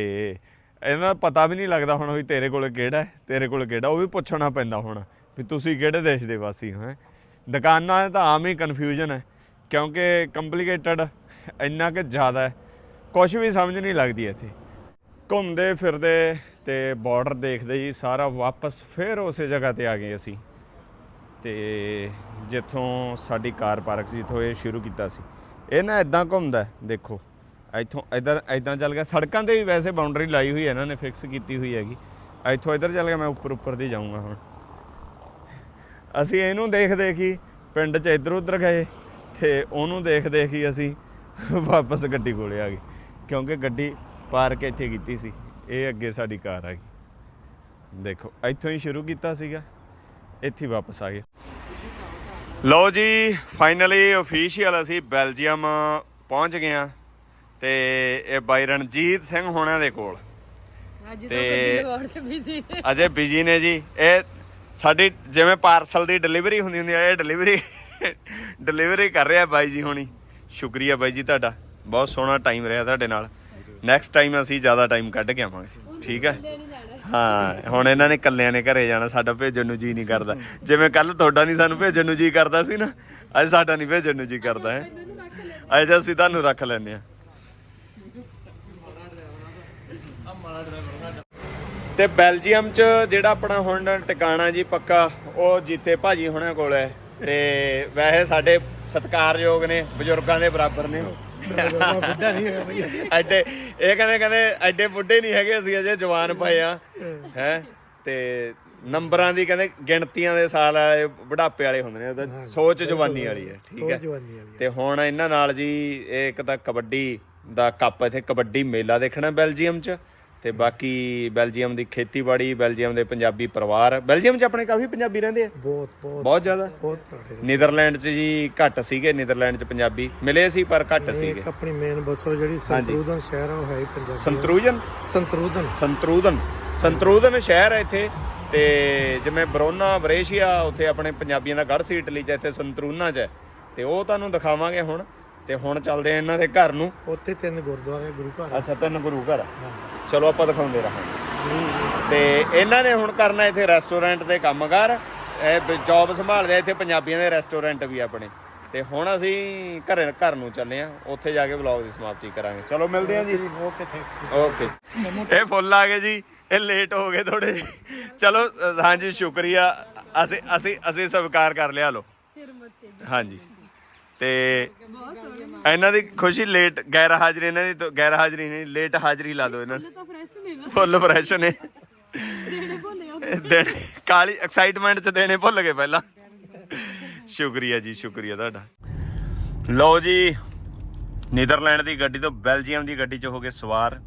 ਇਹਨਾਂ ਦਾ ਪਤਾ ਵੀ ਨਹੀਂ ਲੱਗਦਾ ਹੁਣ ਵੀ ਤੇਰੇ ਕੋਲ ਕਿਹੜਾ ਹੈ, ਤੇਰੇ ਕੋਲ ਕਿਹੜਾ, ਉਹ ਵੀ ਪੁੱਛਣਾ ਪੈਂਦਾ ਹੁਣ ਵੀ ਤੁਸੀਂ ਕਿਹੜੇ ਦੇਸ਼ ਦੇ ਵਾਸੀ ਹੋ ਦੁਕਾਨਾਂ 'ਤੇ ਤਾਂ ਆਮ ਹੀ ਕਨਫਿਊਜ਼ਨ ਹੈ, ਕਿਉਂਕਿ ਕੰਪਲਿਕੇਟਡ ਇੰਨਾ ਕਿ ਜ਼ਿਆਦਾ ਹੈ ਕੁਝ ਵੀ ਸਮਝ ਨਹੀਂ ਲੱਗਦੀ ਇੱਥੇ। ਘੁੰਮਦੇ ਫਿਰਦੇ ਤੇ ਬਾਰਡਰ ਦੇਖਦੇ ਜੀ, ਸਾਰਾ ਵਾਪਸ ਫਿਰ ਉਸੇ ਜਗ੍ਹਾ ਤੇ ਆ ਗਏ ਅਸੀਂ। ਤੇ ਜਿੱਥੋਂ ਸਾਡੀ ਕਾਰ ਪਾਰਕ ਸੀ, ਜਿੱਥੋਂ ਇਹ ਸ਼ੁਰੂ ਕੀਤਾ ਸੀ। ਇਹ ਨਾ ਇਦਾਂ ਘੁੰਮਦਾ ਦੇਖੋ। ਇੱਥੋਂ ਇਧਰ ਇਦਾਂ ਚੱਲ ਗਿਆ। ਸੜਕਾਂ ਤੇ ਵੀ ਵੈਸੇ ਬਾਉਂਡਰੀ ਲਾਈ ਹੋਈ ਹੈ, ਇਹਨਾਂ ਨੇ ਫਿਕਸ ਕੀਤੀ ਹੋਈ ਹੈਗੀ। ਇੱਥੋਂ ਇਧਰ ਚੱਲ ਗਿਆ, ਮੈਂ ਉੱਪਰ ਉੱਪਰ ਦੀ ਜਾਊਂਗਾ ਹੁਣ। ਅਸੀਂ ਇਹਨੂੰ ਦੇਖ ਦੇਖ ਹੀ ਪਿੰਡ 'ਚ ਇੱਧਰ ਉੱਧਰ ਗਏ ਤੇ ਉਹਨੂੰ ਦੇਖ ਦੇਖ ਹੀ ਅਸੀਂ ਵਾਪਸ ਗੱਡੀ ਕੋਲੇ ਆ ਗਏ। ਕਿਉਂਕਿ ਗੱਡੀ ਪਾਰਕ ਇੱਥੇ ਕੀਤੀ ਸੀ। ਇਹ ਅੱਗੇ ਸਾਡੀ ਕਾਰ ਆ ਗਈ। ਦੇਖੋ, ਇੱਥੋਂ ਹੀ ਸ਼ੁਰੂ ਕੀਤਾ ਸੀਗਾ। ਇੱਥੇ ਹੀ ਵਾਪਸ ਆ ਗਏ। ਲਓ ਜੀ ਫਾਈਨਲੀ ਅਫੀਸ਼ੀਅਲ ਅਸੀਂ ਬੈਲਜੀਅਮ ਪਹੁੰਚ ਗਏ ਆ ਤੇ ਇਹ ਬਾਈ ਰਣਜੀਤ ਸਿੰਘ ਹੋਣਾ ਦੇ ਕੋਲ। ਅੱਜ ਤਾਂ ਗੱਡੀ ਲਵਾਉਣ ਚ ਬਿਜ਼ੀ ਨੇ। ਅਜੇ ਬਿਜ਼ੀ ਨੇ ਜੀ। ਇਹ ਸਾਡੀ ਜਿਵੇਂ ਪਾਰਸਲ ਦੀ ਡਿਲੀਵਰੀ ਹੁੰਦੀ ਹੁੰਦੀ ਆ ਇਹ ਡਿਲੀਵਰੀ ਡਿਲੀਵਰੀ ਕਰ ਰਿਹਾ ਬਾਈ ਜੀ ਹੁਣੀ। ਸ਼ੁਕਰੀਆ ਬਾਈ ਜੀ ਤੁਹਾਡਾ। ਬਹੁਤ ਸੋਹਣਾ ਟਾਈਮ ਰਿਹਾ ਤੁਹਾਡੇ ਨਾਲ। ਨੈਕਸਟ ਟਾਈਮ ਅਸੀਂ ਜ਼ਿਆਦਾ ਟਾਈਮ ਕੱਢ ਕੇ ਆਵਾਂਗੇ। ਠੀਕ ਹੈ? ਹਾਂ, ਹੁਣ ਇਹਨਾਂ ਨੇ ਕੱਲਿਆਂ ਨੇ ਘਰੇ ਜਾਣਾ, ਸਾਡਾ ਭੇਜਣ ਨੂੰ ਜੀ ਨਹੀਂ ਕਰਦਾ। ਜਿਵੇਂ ਕੱਲ ਤੁਹਾਡਾ ਨਹੀਂ ਸਾਨੂੰ ਭੇਜਣ ਨੂੰ ਜੀ ਕਰਦਾ ਸੀ ਨਾ, ਅੱਜ ਸਾਡਾ ਨਹੀਂ ਭੇਜਣ ਨੂੰ ਜੀ ਕਰਦਾ, ਹੈ। ਅੱਜ ਅਸੀਂ ਤੁਹਾਨੂੰ ਰੱਖ ਲੈਂਦੇ ਆ ਤੇ ਬੈਲਜੀਅਮ ਚ ਜਿਹੜਾ ਆਪਣਾ ਹੁਣ ਟਿਕਾਣਾ ਜੀ ਪੱਕਾ, ਉਹ ਜੀਤੇ ਭਾਜੀ ਹੁਣਾਂ ਕੋਲ ਹੈ। ਤੇ ਵੈਸੇ ਸਾਡੇ ਸਤਿਕਾਰਯੋਗ ਨੇ, ਬਜ਼ੁਰਗਾਂ ਦੇ ਬਰਾਬਰ ਨੇ। ਬੁੱਢਾ ਨਹੀਂ ਹੈਗਾ ਬਈ ਐਡੇ ਇਹ ਕਹਿੰਦੇ ਕਹਿੰਦੇ ਐਡੇ ਬੁੱਢੇ ਨਹੀਂ ਹੈਗੇ ਅਸੀਂ ਅਜੇ ਜਵਾਨ ਪਏ ਆ। ਹੈ? ਤੇ ਨੰਬਰਾਂ ਦੀ ਕਹਿੰਦੇ ਗਿਣਤੀਆਂ ਦੇ ਸਾਲ ਵਾਲੇ ਬੁਢਾਪੇ ਵਾਲੇ ਹੁੰਦੇ ਨੇ ਸੋਚ ਜਵਾਨੀ ਵਾਲੀ ਹੈ ਠੀਕ ਹੈ। ਤੇ ਹੁਣ ਇਹਨਾਂ ਨਾਲ ਜੀ ਇਹ ਇੱਕ ਤਾਂ ਕਬੱਡੀ ਦਾ ਕੱਪ ਇੱਥੇ ਕਬੱਡੀ ਮੇਲਾ ਦੇਖਣਾ ਬੈਲਜੀਅਮ 'ਚ। ਤੇ ਬਾਕੀ ਬੈਲਜੀਅਮ ਦੀ ਖੇਤੀਬਾੜੀ ਬੈਲਜੀਅਮ ਦੇ ਪੰਜਾਬੀ ਪਰਿਵਾਰ। ਬੈਲਜੀਅਮ 'ਚ ਆਪਣੇ ਕਾਫੀ ਪੰਜਾਬੀ ਰਹਿੰਦੇ ਆ? ਬਹੁਤ ਬਹੁਤ। ਬਹੁਤ ਜ਼ਿਆਦਾ? ਬਹੁਤ ਪੁਰਾਣੇ। ਨੀਦਰਲੈਂਡ 'ਚ ਜੀ ਘੱਟ ਸੀਗੇ ਨੀਦਰਲੈਂਡ 'ਚ ਪੰਜਾਬੀ। ਮਿਲੇ ਸੀ ਪਰ ਘੱਟ ਸੀਗੇ। ਆਪਣੀ ਮੇਨ ਬੱਸੋ ਜਿਹੜੀ ਸੰਤਰੂਦਨ ਸ਼ਹਿਰ ਆ ਉਹ ਹੈ ਪੰਜਾਬੀ ਸੰਤਰੂਜਨ? ਸੰਤਰੂਦਨ। ਸੰਤਰੂਦਨ। ਸੰਤਰੂਦਨ ਸ਼ਹਿਰ ਹੈ ਇੱਥੇ। ਤੇ ਜਿਵੇਂ ਬਰੋਨਾ ਬਰੇਸ਼ੀਆ ਉੱਥੇ ਆਪਣੇ ਪੰਜਾਬੀਆਂ ਦਾ ਗੜ੍ਹ ਸੀ ਇਟਲੀ 'ਚ ਇੱਥੇ ਸੰਤਰੂਨਾ 'ਚ ਹੈ। ਤੇ ਉਹ ਤੁਹਾਨੂੰ ਦਿਖਾਵਾਂਗੇ ਹੁਣ। ਤੇ ਹੁਣ ਚੱਲਦੇ ਆ ਇਹਨਾਂ ਦੇ ਘਰ ਨੂੰ। ਉੱਥੇ ਤਿੰਨ ਗੁਰਦੁਆਰੇ ਗੁਰੂ ਘਰ। ਅੱਛਾ ਤਿੰਨ ਗੁਰੂ ਘਰ ਚਲੋ ਆਪਾਂ ਦਿਖਾਉਂਦੇ ਰਹਾਂਗੇ। ਤੇ ਇਹਨਾਂ ਨੇ ਹੁਣ ਕਰਨਾ ਇੱਥੇ ਰੈਸਟੋਰੈਂਟ ਦੇ ਕੰਮਕਾਰ ਇਹ ਜੌਬ ਸੰਭਾਲਦੇ ਆ ਇੱਥੇ ਪੰਜਾਬੀਆਂ ਦੇ ਰੈਸਟੋਰੈਂਟ ਵੀ ਆਪਣੇ। ਤੇ ਹੁਣ ਅਸੀਂ ਘਰੇ ਘਰ ਨੂੰ ਚੱਲੇ ਆ ਉੱਥੇ ਜਾ ਕੇ ਵਲੌਗ ਦੀ ਸਮਾਪਤੀ ਕਰਾਂਗੇ। ਚਲੋ ਮਿਲਦੇ ਆ ਜੀ। ਉਹ ਕਿੱਥੇ। ਓਕੇ। ਇਹ ਫੁੱਲ ਆ ਗਏ ਜੀ ਇਹ ਲੇਟ ਹੋ ਗਏ ਥੋੜੇ ਚਲੋ ਹਾਂਜੀ ਸ਼ੁਕਰੀਆ। ਅਸੀਂ ਅਸੀਂ ਅਸੀਂ ਸਵੀਕਾਰ ਕਰ ਲਿਆ ਲੋ ਸਿਰ ਮੱਥੇ ਹਾਂਜੀ। ਤੇ ਇਹਨਾਂ ਦੀ ਖੁਸ਼ੀ ਲੇਟ ਗੈਰ ਹਾਜ਼ਰੀ ਇਹਨਾਂ ਦੀ ਤਾਂ ਗੈਰ ਹਾਜ਼ਰੀ ਨਹੀਂ ਲੇਟ ਹਾਜ਼ਰੀ ਲਾ ਦਿਓ ਇਹਨਾਂ ਨੂੰ। ਤਾਂ ਫਰੈਸ਼ ਨੇ ਨਾ। ਫੁੱਲ ਫਰੈਸ਼ ਨੇ। ਦੇਣੇ ਦੇਣੇ ਕਾਲੀ ਐਕਸਾਈਟਮੈਂਟ ਚ ਦੇਣੇ ਭੁੱਲ ਗਏ ਪਹਿਲਾਂ। ਸ਼ੁਕਰੀਆ ਜੀ ਸ਼ੁਕਰੀਆ ਤੁਹਾਡਾ। ਲਓ ਜੀ ਨੀਦਰਲੈਂਡ ਦੀ ਗੱਡੀ ਤੋਂ ਬੈਲਜੀਅਮ ਦੀ ਗੱਡੀ 'ਚ ਹੋ ਗਏ ਸਵਾਰ।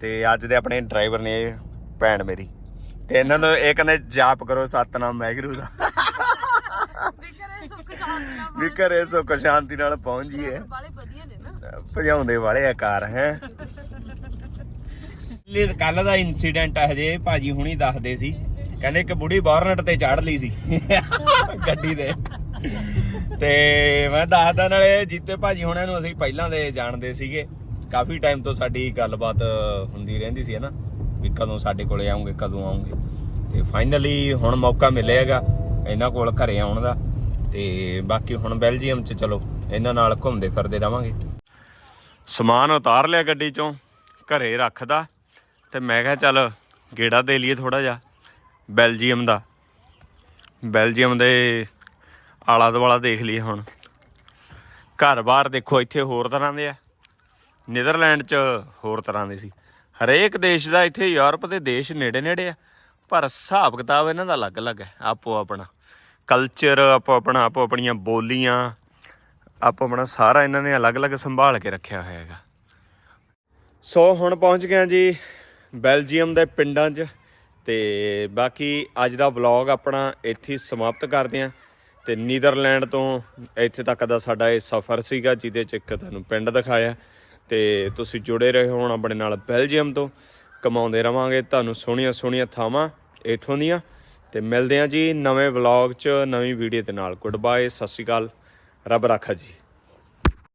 ਤੇ ਅੱਜ ਦੇ ਆਪਣੇ ਡਰਾਈਵਰ ਨੇ ਇਹ ਭੈਣ ਮੇਰੀ। ਤੇ ਇਹਨਾਂ ਨੂੰ ਇਹ ਕਹਿੰਦੇ ਜਾਪ ਕਰੋ ਸਤਨਾਮ ਵਾਹਿਗੁਰੂ ਦਾ। ਵੀ ਘਰੇ ਸੁੱਖ ਸ਼ਾਂਤੀ ਨਾਲ ਪਹੁੰਚ ਜੀਏ ਬਾਲੇ ਵਧੀਆ ਨੇ ਨਾ। ਭਜਾਉਂਦੇ ਵਾਲੇ ਆ ਕਾਰ ਹੈ ਕੱਲ ਦਾ ਇਨਸੀਡੈਂਟ ਹੈ ਹਜੇ ਭਾਜੀ ਹੁਣੀ ਦੱਸਦੇ ਸੀ। ਕਹਿੰਦੇ ਇੱਕ ਬੁੜੀ ਬਾਰਨਟ ਤੇ ਚਾੜ ਲਈ ਸੀ। ਗੱਡੀ ਦੇ। ਤੇ ਮੈਂ ਦੱਸਦਾ ਨਾਲੇ ਜੀਤੇ ਭਾਜੀ ਹੁਣਾਂ ਨੂੰ ਅਸੀਂ ਪਹਿਲਾਂ ਦੇ ਜਾਣਦੇ ਸੀਗੇ। ਕਾਫੀ ਟਾਈਮ ਤੋਂ ਸਾਡੀ ਗੱਲਬਾਤ ਹੁੰਦੀ ਰਹਿੰਦੀ ਸੀ ਹਨਾ। ਵੀ ਕਦੋਂ ਸਾਡੇ ਕੋਲੇ ਆਉਂਗੇ ਕਦੋਂ ਆਉਂਗੇ। ਤੇ ਫਾਈਨਲੀ ਹੁਣ ਮੌਕਾ ਮਿਲਿਆਗਾ ਇਹਨਾਂ ਕੋਲ ਘਰੇ ਆਉਣ ਦਾ। ਤੇ ਬਾਕੀ ਹੁਣ ਬੈਲਜੀਅਮ ਚ ਚਲੋ, ਇਹਨਾਂ ਨਾਲ ਘੁੰਮਦੇ ਫਿਰਦੇ ਰਵਾਂਗੇ। ਸਮਾਨ ਉਤਾਰ ਲਿਆ ਗੱਡੀ ਚੋਂ, ਘਰੇ ਰੱਖਦਾ, ਤੇ ਮੈਂ ਕਿਹਾ ਚੱਲ ਗੇੜਾ ਦੇ ਲਈਏ ਥੋੜਾ ਜਿਹਾ, ਬੈਲਜੀਅਮ ਦਾ। ਬੈਲਜੀਅਮ ਦੇ ਆਲਾ ਦੁਆਲਾ ਦੇਖ ਲਈਏ ਹੁਣ। ਘਰ-ਬਾਰ ਦੇਖੋ, ਇੱਥੇ ਹੋਰ ਤਰ੍ਹਾਂ ਦੇ ਆ। ਨੀਦਰਲੈਂਡ 'ਚ ਹੋਰ ਤਰ੍ਹਾਂ ਦੇ ਸੀ। ਹਰੇਕ ਦੇਸ਼ ਦਾ ਇੱਥੇ ਯੂਰਪ ਦੇ ਦੇਸ਼ ਨੇੜੇ-ਨੇੜੇ ਆ, ਪਰ ਹਿਸਾਬ ਕਿਤਾਬ ਇਹਨਾਂ ਦਾ ਅਲੱਗ-ਅਲੱਗ ਹੈ ਆਪੋ ਆਪਣਾ ਕਲਚਰ ਆਪੋ ਆਪਣਾ, ਆਪੋ ਆਪਣੀਆਂ ਬੋਲੀਆਂ, ਆਪੋ ਆਪਣਾ ਸਾਰਾ ਇਹਨਾਂ ਨੇ ਅਲੱਗ-ਅਲੱਗ ਸੰਭਾਲ ਕੇ ਰੱਖਿਆ ਹੋਇਆ ਹੈਗਾ। ਸੋ ਹੁਣ ਪਹੁੰਚ ਗਏ ਹਾਂ ਜੀ ਬੈਲਜੀਅਮ ਦੇ ਪਿੰਡਾਂ 'ਚ ਤੇ ਬਾਕੀ ਅੱਜ ਦਾ ਵਲੌਗ ਆਪਣਾ ਇੱਥੇ ਸਮਾਪਤ ਕਰਦੇ ਹਾਂ ਤੇ ਨੀਦਰਲੈਂਡ ਤੋਂ ਇੱਥੇ ਤੱਕ ਦਾ ਸਾਡਾ ਇਹ ਸਫ਼ਰ ਸੀਗਾ, ਜਿਹਦੇ 'ਚ ਇੱਕ ਤੁਹਾਨੂੰ ਪਿੰਡ ਦਿਖਾਇਆ। ਤੇ ਤੁਸੀਂ ਜੁੜੇ ਰਹੇ ਹੋਣ ਆਪਣੇ ਨਾਲ ਬੈਲਜੀਅਮ ਤੋਂ। ਕਮਾਉਂਦੇ ਰਵਾਂਗੇ, ਤੁਹਾਨੂੰ ਸੋਹਣੀਆਂ ਸੋਹਣੀਆਂ ਥਾਵਾਂ ਇੱਥੋਂ ਦੀਆਂ। ਤੇ ਮਿਲਦੇ ਹਾਂ ਜੀ ਨਵੇਂ ਵਲੌਗ 'ਚ, ਨਵੀਂ ਵੀਡੀਓ ਦੇ ਨਾਲ। ਗੁੱਡ ਬਾਏ ਸਤਿ ਸ਼੍ਰੀ ਅਕਾਲ। ਰੱਬ ਰਾਖਾ ਜੀ।